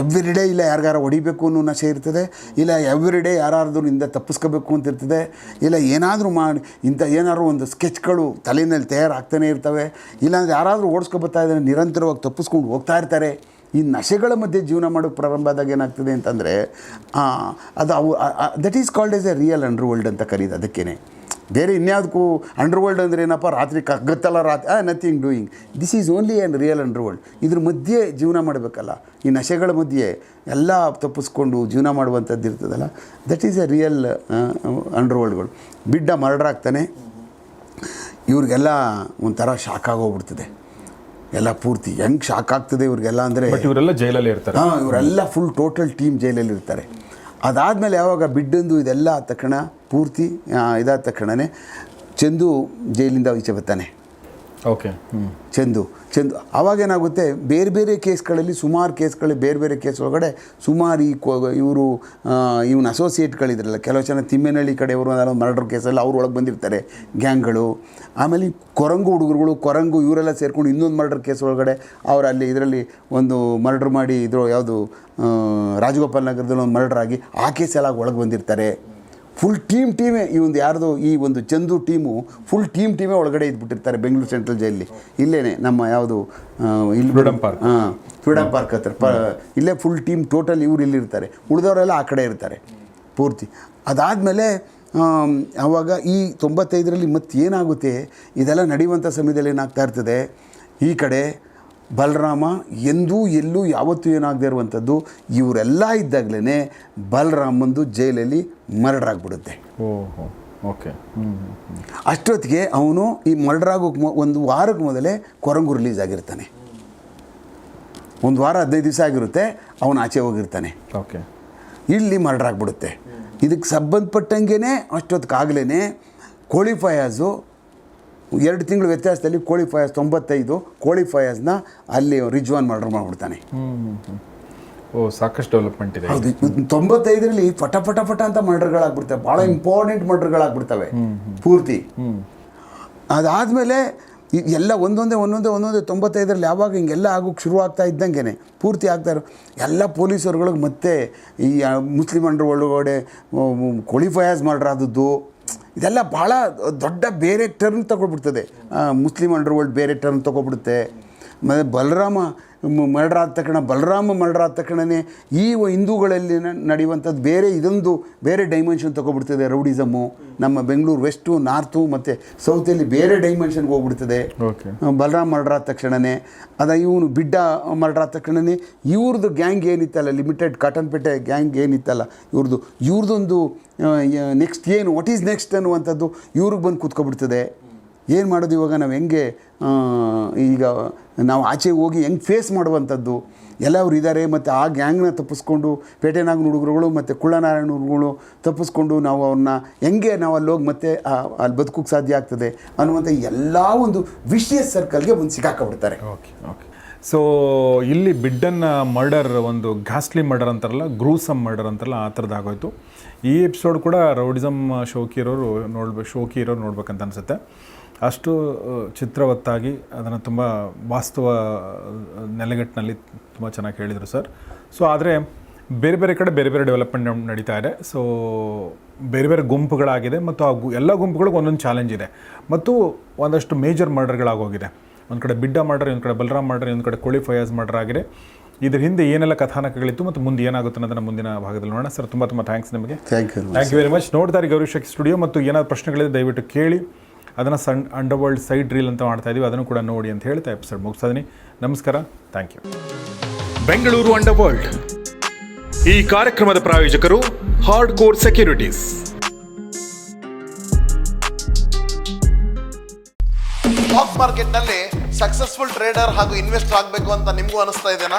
[SPEAKER 4] ಎವ್ರಿ ಡೇ ಇಲ್ಲ ಯಾರಿಗಾರ ಹೊಡಿಬೇಕು ಅನ್ನೋ ನಶೆ ಇರ್ತದೆ, ಇಲ್ಲ ಎವ್ರಿ ಡೇ ಯಾರಾದ್ರಿಂದ ತಪ್ಪಿಸ್ಕೋಬೇಕು ಅಂತ ಇರ್ತದೆ, ಇಲ್ಲ ಏನಾದರೂ ಮಾಡಿ, ಇಂಥ ಏನಾದ್ರು ಒಂದು ಸ್ಕೆಚ್ಗಳು ತಲೆಯಲ್ಲಿ ತಯಾರಾಗ್ತಾನೆ ಇರ್ತವೆ, ಇಲ್ಲಾಂದರೆ ಯಾರಾದರೂ ಓಡಿಸ್ಕೊಬತ್ತಾ ಇದ್ದಾರೆ ನಿರಂತರವಾಗಿ ತಪ್ಪಿಸ್ಕೊಂಡು ಹೋಗ್ತಾ ಇರ್ತಾರೆ. ಈ ನಶೆಗಳ ಮಧ್ಯೆ ಜೀವನ ಮಾಡೋಕ್ಕೆ ಪ್ರಾರಂಭ ಆದಾಗ ಏನಾಗ್ತದೆ ಅಂತಂದರೆ ಅದು ಅವು that is called S A real under world ಅಂತ ಕರೀದು ಅದಕ್ಕೇ ಬೇರೆ ಇನ್ಯಾವುದಕ್ಕೂ ಅಂಡರ್ ವರ್ಲ್ಡ್ ಅಂದರೆ ಏನಪ್ಪ? ರಾತ್ರಿ ಕಗ್ಗತ್ತಲ್ಲ ರಾತ್ರಿ ಆ nothing doing this is only and real under world ಇದ್ರ ಮಧ್ಯೆ ಜೀವನ ಮಾಡಬೇಕಲ್ಲ. ಈ ನಶೆಗಳ ಮಧ್ಯೆ ಎಲ್ಲ ತಪ್ಪಿಸ್ಕೊಂಡು ಜೀವನ ಮಾಡುವಂಥದ್ದು ಇರ್ತದಲ್ಲ. ದಟ್ ಈಸ್ ಎ ರಿಯಲ್ ಅಂಡರ್ ವರ್ಲ್ಡ್ಗಳು ಬಿಡ್ಡ ಮರ್ಡರ್ ಆಗ್ತಾನೆ ಇವ್ರಿಗೆಲ್ಲ ಒಂಥರ ಶಾಕ್ ಆಗೋಗ್ಬಿಡ್ತದೆ. ಎಲ್ಲ ಪೂರ್ತಿ ಹೆಂಗೆ ಶಾಕ್ ಆಗ್ತದೆ ಇವ್ರಿಗೆಲ್ಲ ಅಂದರೆ.
[SPEAKER 3] ಇವರೆಲ್ಲ ಜೈಲಲ್ಲಿ ಇರ್ತಾರೆ.
[SPEAKER 4] ಹಾಂ ಇವರೆಲ್ಲ ಫುಲ್ ಟೋಟಲ್ ಟೀಮ್ ಜೈಲಲ್ಲಿ ಇರ್ತಾರೆ. ಅದಾದಮೇಲೆ ಯಾವಾಗ ಬಿಡ್ಡಂದು ಇದೆಲ್ಲ ತಕ್ಷಣ ಪೂರ್ತಿ ಇದಾದ ತಕ್ಷಣವೇ ಚಂದು ಜೈಲಿಂದ ಈಚೆ ಬರ್ತಾನೆ.
[SPEAKER 3] ಓಕೆ ಹ್ಞೂ
[SPEAKER 4] ಚಂದು ಚಂದು. ಅವಾಗೇನಾಗುತ್ತೆ ಬೇರೆ ಬೇರೆ ಕೇಸ್ಗಳಲ್ಲಿ ಸುಮಾರು ಕೇಸ್ಗಳು ಬೇರೆ ಬೇರೆ ಕೇಸ್ ಒಳಗಡೆ ಸುಮಾರು ಈ ಕೋ ಇವರು ಇವನ ಅಸೋಸಿಯೇಟ್ಗಳಿದ್ರಲ್ಲ ಕೆಲವು ಜನ ತಿಮ್ಮೇನಹಳ್ಳಿ ಕಡೆಯವರು ಒಂದು ಮರ್ಡರ್ ಕೇಸಲ್ಲಿ ಅವ್ರು ಒಳಗೆ ಬಂದಿರ್ತಾರೆ ಗ್ಯಾಂಗ್ಗಳು. ಆಮೇಲೆ ಕೊರಂಗು ಹುಡುಗರುಗಳು ಕೊರಂಗು ಇವರೆಲ್ಲ ಸೇರ್ಕೊಂಡು ಇನ್ನೊಂದು ಮರ್ಡರ್ ಕೇಸ್ ಒಳಗಡೆ ಅವರು ಅಲ್ಲಿ ಇದರಲ್ಲಿ ಒಂದು ಮರ್ಡರ್ ಮಾಡಿ ಇದ್ರು ಯಾವುದು ರಾಜಗೋಪಾಲ್ ನಗರದಲ್ಲಿ ಒಂದು ಮರ್ಡರ್ ಆಗಿ ಆ ಕೇಸೆಲ್ಲ ಒಳಗೆ ಬಂದಿರ್ತಾರೆ. ಫುಲ್ ಟೀಮ್ ಟೀಮೇ ಈ ಒಂದು ಯಾರ್ದು ಈ ಒಂದು ಚಂದು ಟೀಮು ಫುಲ್ ಟೀಮ್ ಟೀಮೇ ಒಳಗಡೆ ಇದ್ಬಿಟ್ಟಿರ್ತಾರೆ ಬೆಂಗಳೂರು ಸೆಂಟ್ರಲ್ ಜೈಲಲ್ಲಿ ಇಲ್ಲೇನೆ ನಮ್ಮ ಯಾವುದು ಇಲ್ಲಿ
[SPEAKER 3] ಫ್ರೀಡಮ್ ಪಾರ್ಕ್
[SPEAKER 4] ಹಾಂ ಫ್ರೀಡಮ್ ಪಾರ್ಕ್ ಹತ್ರ. ಪ ಇಲ್ಲೇ ಫುಲ್ ಟೀಮ್ ಟೋಟಲ್ ಇವ್ರು ಇಲ್ಲಿರ್ತಾರೆ ಉಳಿದವರೆಲ್ಲ ಆ ಕಡೆ ಇರ್ತಾರೆ. ಪೂರ್ತಿ. ಅದಾದಮೇಲೆ ಆವಾಗ ಈ ತೊಂಬತ್ತೈದರಲ್ಲಿ ಮತ್ತೆ ಏನಾಗುತ್ತೆ ಇದೆಲ್ಲ ನಡೆಯುವಂಥ ಸಮಯದಲ್ಲಿ ಏನಾಗ್ತಾ ಇರ್ತದೆ? ಈ ಕಡೆ ಬಲರಾಮ ಎಂದೂ ಎಲ್ಲೂ ಯಾವತ್ತೂ ಏನಾಗದೇ ಇರುವಂಥದ್ದು ಇವರೆಲ್ಲ ಇದ್ದಾಗಲೇ ಬಲರಾಮಂದು ಜೈಲಲ್ಲಿ ಮರ್ಡರ್ ಆಗಿಬಿಡುತ್ತೆ
[SPEAKER 3] ಓಹೋ ಓಕೆ.
[SPEAKER 4] ಅಷ್ಟೊತ್ತಿಗೆ ಅವನು ಈ ಮರ್ಡರ್ ಆಗೋಕ್ಕೆ ಒಂದು ವಾರಕ್ಕೆ ಮೊದಲೇ ಕೊರಂಗು ರಿಲೀಸ್ ಆಗಿರ್ತಾನೆ. ಒಂದು ವಾರ ಹದಿನೈದು ದಿವಸ ಆಗಿರುತ್ತೆ ಅವನು ಆಚೆ ಹೋಗಿರ್ತಾನೆ.
[SPEAKER 3] ಓಕೆ.
[SPEAKER 4] ಇಲ್ಲಿ ಮರ್ಡರ್ ಆಗಿಬಿಡುತ್ತೆ ಇದಕ್ಕೆ ಸಂಬಂಧಪಟ್ಟಂಗೆ ಅಷ್ಟೊತ್ತಿಗಾಗಲೇ ಕೋಳಿ ಫಯಾಜು ಎರಡು ತಿಂಗಳು ವ್ಯತ್ಯಾಸದಲ್ಲಿ ಕೋಳಿ ಫಯಾಜ್ ತೊಂಬತ್ತೈದು ಕೋಳಿ ಫಯಾಜ್ನ ಅಲ್ಲಿ ರಿಜ್ವಾನ್ ಮರ್ಡರ್ ಮಾಡಿಬಿಡ್ತಾನೆ.
[SPEAKER 3] ಓ ಸಾಕಷ್ಟು ಡೆವಲಪ್ಮೆಂಟ್ ಇದೆ.
[SPEAKER 4] ಹೌದು ತೊಂಬತ್ತೈದರಲ್ಲಿ ಫಟ ಫಟ ಫಟ ಅಂತ ಮರ್ಡರ್ಗಳಾಗ್ಬಿಡ್ತವೆ. ಭಾಳ ಇಂಪಾರ್ಟೆಂಟ್ ಮರ್ಡರ್ಗಳಾಗ್ಬಿಡ್ತವೆ. ಪೂರ್ತಿ. ಅದಾದಮೇಲೆ ಎಲ್ಲ ಒಂದೊಂದೇ ಒಂದೊಂದೇ ಒಂದೊಂದೇ ತೊಂಬತ್ತೈದರಲ್ಲಿ ಯಾವಾಗ ಹಿಂಗೆಲ್ಲ ಆಗೋಕ್ಕೆ ಶುರು ಆಗ್ತಾ ಇದ್ದಂಗೆ ಪೂರ್ತಿ ಆಗ್ತಾ ಇರೋ ಎಲ್ಲ ಪೊಲೀಸರುಗಳಿಗೆ ಮತ್ತೆ ಈ ಮುಸ್ಲಿಮ್ ಮುಸ್ಲಿಂ ಅಂಡರ್ ಒಳಗಡೆ ಕೋಳಿ ಫಯಾಜ್ ಮರ್ಡರ್ ಆದದ್ದು. ಇದೆಲ್ಲ ಭಾಳ ದೊಡ್ಡ ಬೇರೆ ಟರ್ನ್ ತಗೊಬಿಡ್ತದೆ ಮುಸ್ಲಿಮ್ ಮುಸ್ಲಿಂ ಅಂಡರ್ ವರ್ಲ್ಡ್ ಬೇರೆ ಟರ್ನ್ ತಗೊಬಿಡುತ್ತೆ ಮತ್ತು ಬಲರಾಮ ಮರ್ಡರ್ ಆದ ತಕ್ಷಣ ಬಲರಾಮ ಮರ್ಡರ್ ಆದ ತಕ್ಷಣವೇ ಈ ಹಿಂದೂಗಳಲ್ಲಿ ನಡೆಯುವಂಥದ್ದು ಬೇರೆ ಇದೊಂದು ಬೇರೆ ಡೈಮೆನ್ಷನ್ ತೊಗೊಬಿಡ್ತದೆ ರೌಡಿಸಮು ನಮ್ಮ ಬೆಂಗಳೂರು ವೆಸ್ಟು ನಾರ್ತು ಮತ್ತು ಸೌತಲ್ಲಿ ಬೇರೆ ಡೈಮೆನ್ಷನ್ಗೆ ಹೋಗ್ಬಿಡ್ತದೆ. ಬಲರಾಮ್ ಮರ್ಡರ್ ಆದ ತಕ್ಷಣವೇ ಅದ ಇವನು ಬಿಡ್ಡ ಮರ್ಡರ್ ಆದ ತಕ್ಷಣವೇ ಇವ್ರದ್ದು ಗ್ಯಾಂಗ್ ಏನಿತ್ತಲ್ಲ ಲಿಮಿಟೆಡ್ ಕಾಟನ್ಪೇಟೆ ಗ್ಯಾಂಗ್ ಏನಿತ್ತಲ್ಲ ಇವ್ರದ್ದು ಇವ್ರದ್ದೊಂದು ನೆಕ್ಸ್ಟ್ ಏನು ವಾಟ್ ಈಸ್ ನೆಕ್ಸ್ಟ್ ಅನ್ನುವಂಥದ್ದು ಇವ್ರಿಗೆ ಬಂದು ಕೂತ್ಕೊಬಿಡ್ತದೆ. ಏನು ಮಾಡೋದು ಇವಾಗ ನಾವು ಹೆಂಗೆ ಈಗ ನಾವು ಆಚೆ ಹೋಗಿ ಹೆಂಗೆ ಫೇಸ್ ಮಾಡುವಂಥದ್ದು. ಎಲ್ಲ ಅವ್ರು ಇದ್ದಾರೆ ಮತ್ತು ಆ ಗ್ಯಾಂಗ್ನ ತಪ್ಪಿಸ್ಕೊಂಡು ಪೇಟೆನಾಗಿನ ಹುಡುಗರುಗಳು, ಮತ್ತು ಕುಳ್ಳನಾರಾಯಣ ಹುಡುಗರು ತಪ್ಪಿಸ್ಕೊಂಡು ನಾವು ಅವ್ರನ್ನ ಹೆಂಗೆ ನಾವು ಅಲ್ಲಿ ಹೋಗಿ ಮತ್ತೆ ಅಲ್ಲಿ ಬದುಕೋಕ್ಕೆ ಸಾಧ್ಯ ಆಗ್ತದೆ ಅನ್ನುವಂಥ ಎಲ್ಲ ಒಂದು ವಿಷಿಯಸ್ ಸರ್ಕಲ್ಗೆ ಒಂದು ಸಿಕ್ಕಾಕೊಬಿಡ್ತಾರೆ.
[SPEAKER 3] ಓಕೆ ಓಕೆ ಸೊ ಇಲ್ಲಿ ಬಿಡ್ಡನ್ನ ಮರ್ಡರ್ ಒಂದು ಘಾಸ್ಟ್ಲಿ ಮರ್ಡರ್ ಅಂತಾರಲ್ಲ ಗ್ರೂಸಮ್ ಮರ್ಡರ್ ಅಂತಾರಲ್ಲ, ಆ ಥರದ್ದು ಆಗೋಯ್ತು. ಈ ಎಪಿಸೋಡ್ ಕೂಡ ರೌಡಿಸಮ್ ಶೋಕಿ ಇರೋರು ನೋಡ್ಬೇಕು ಶೋಕಿ ಇರೋರು ನೋಡ್ಬೇಕಂತ ಅನಿಸುತ್ತೆ. ಅಷ್ಟು ಚಿತ್ರವತ್ತಾಗಿ ಅದನ್ನು ತುಂಬ ವಾಸ್ತವ ನೆಲೆಗಟ್ಟಿನಲ್ಲಿ ತುಂಬ ಚೆನ್ನಾಗಿ ಹೇಳಿದರು ಸರ್. ಸೊ ಆದರೆ ಬೇರೆ ಬೇರೆ ಕಡೆ ಬೇರೆ ಬೇರೆ ಡೆವಲಪ್ಮೆಂಟ್ ನಡೀತಾ ಇದೆ. ಸೊ ಬೇರೆ ಬೇರೆ ಗುಂಪುಗಳಾಗಿದೆ ಮತ್ತು ಆ ಗು ಎಲ್ಲ ಗುಂಪುಗಳಿಗೂ ಒಂದೊಂದು ಚಾಲೆಂಜ್ ಇದೆ. ಮತ್ತು ಒಂದಷ್ಟು ಮೇಜರ್ ಮರ್ಡರ್ಗಳಾಗೋಗಿದೆ. ಒಂದು ಕಡೆ ಬಿಡ್ಡ ಮರ್ಡರ್ ಒಂದು ಕಡೆ ಬಲರಾಮ್ ಮರ್ಡರ್ ಒಂದು ಕಡೆ ಕೋಳಿ ಫಯಾಜ್ ಮರ್ಡರ್ ಆಗಿದೆ. ಇದರ ಹಿಂದೆ ಏನೆಲ್ಲ ಕಥಾನಕಗಳಿತ್ತು ಮತ್ತು ಮುಂದೆ ಏನಾಗುತ್ತೆ ಅನ್ನೋದನ್ನು ಮುಂದಿನ ಭಾಗದಲ್ಲಿ ನೋಡೋಣ ಸರ್. ತುಂಬ ತುಂಬ ಥ್ಯಾಂಕ್ಸ್ ನಿಮಗೆ.
[SPEAKER 4] Thank you
[SPEAKER 3] thank you very much ನೋಡ್ತಾರೆ ಗೌರಿ ಶಕ್ತಿ ಸ್ಟುಡಿಯೋ ಮತ್ತು ಏನಾದರೂ ಪ್ರಶ್ನೆಗಳಿದೆ ದಯವಿಟ್ಟು ಕೇಳಿ. ಅದನ್ನು ಸಣ್ಣ ಅಂಡರ್ ವರ್ಲ್ಡ್ ಸೈಡ್ ರೀಲ್ ಅಂತ ಮಾಡ್ತಾ ಇದೀವಿ. ಅದನ್ನು ಕೂಡ ನೋಡಿ ಅಂತ ಹೇಳ್ತಾ ಎಪಿಸೋಡ್ ಮುಗಿಸ್ತಾ ಇದೀನಿ ನಮಸ್ಕಾರ. Thank you
[SPEAKER 1] Bengaluru under world ಈ ಕಾರ್ಯಕ್ರಮದ ಪ್ರಾಯೋಜಕರು ಹಾರ್ಡ್ ಕೋರ್ ಸೆಕ್ಯೂರಿಟೀಸ್
[SPEAKER 2] ಸ್ಟಾಕ್ ಮಾರ್ಕೆಟ್ನಲ್ಲಿ ಸಕ್ಸಸ್ಫುಲ್ ಟ್ರೇಡರ್ ಹಾಗೂ ಇನ್ವೆಸ್ಟರ್ ಆಗಬೇಕು ಅಂತ ನಿಮಗೂ ಅನಿಸ್ತಾ ಇದೆನಾ?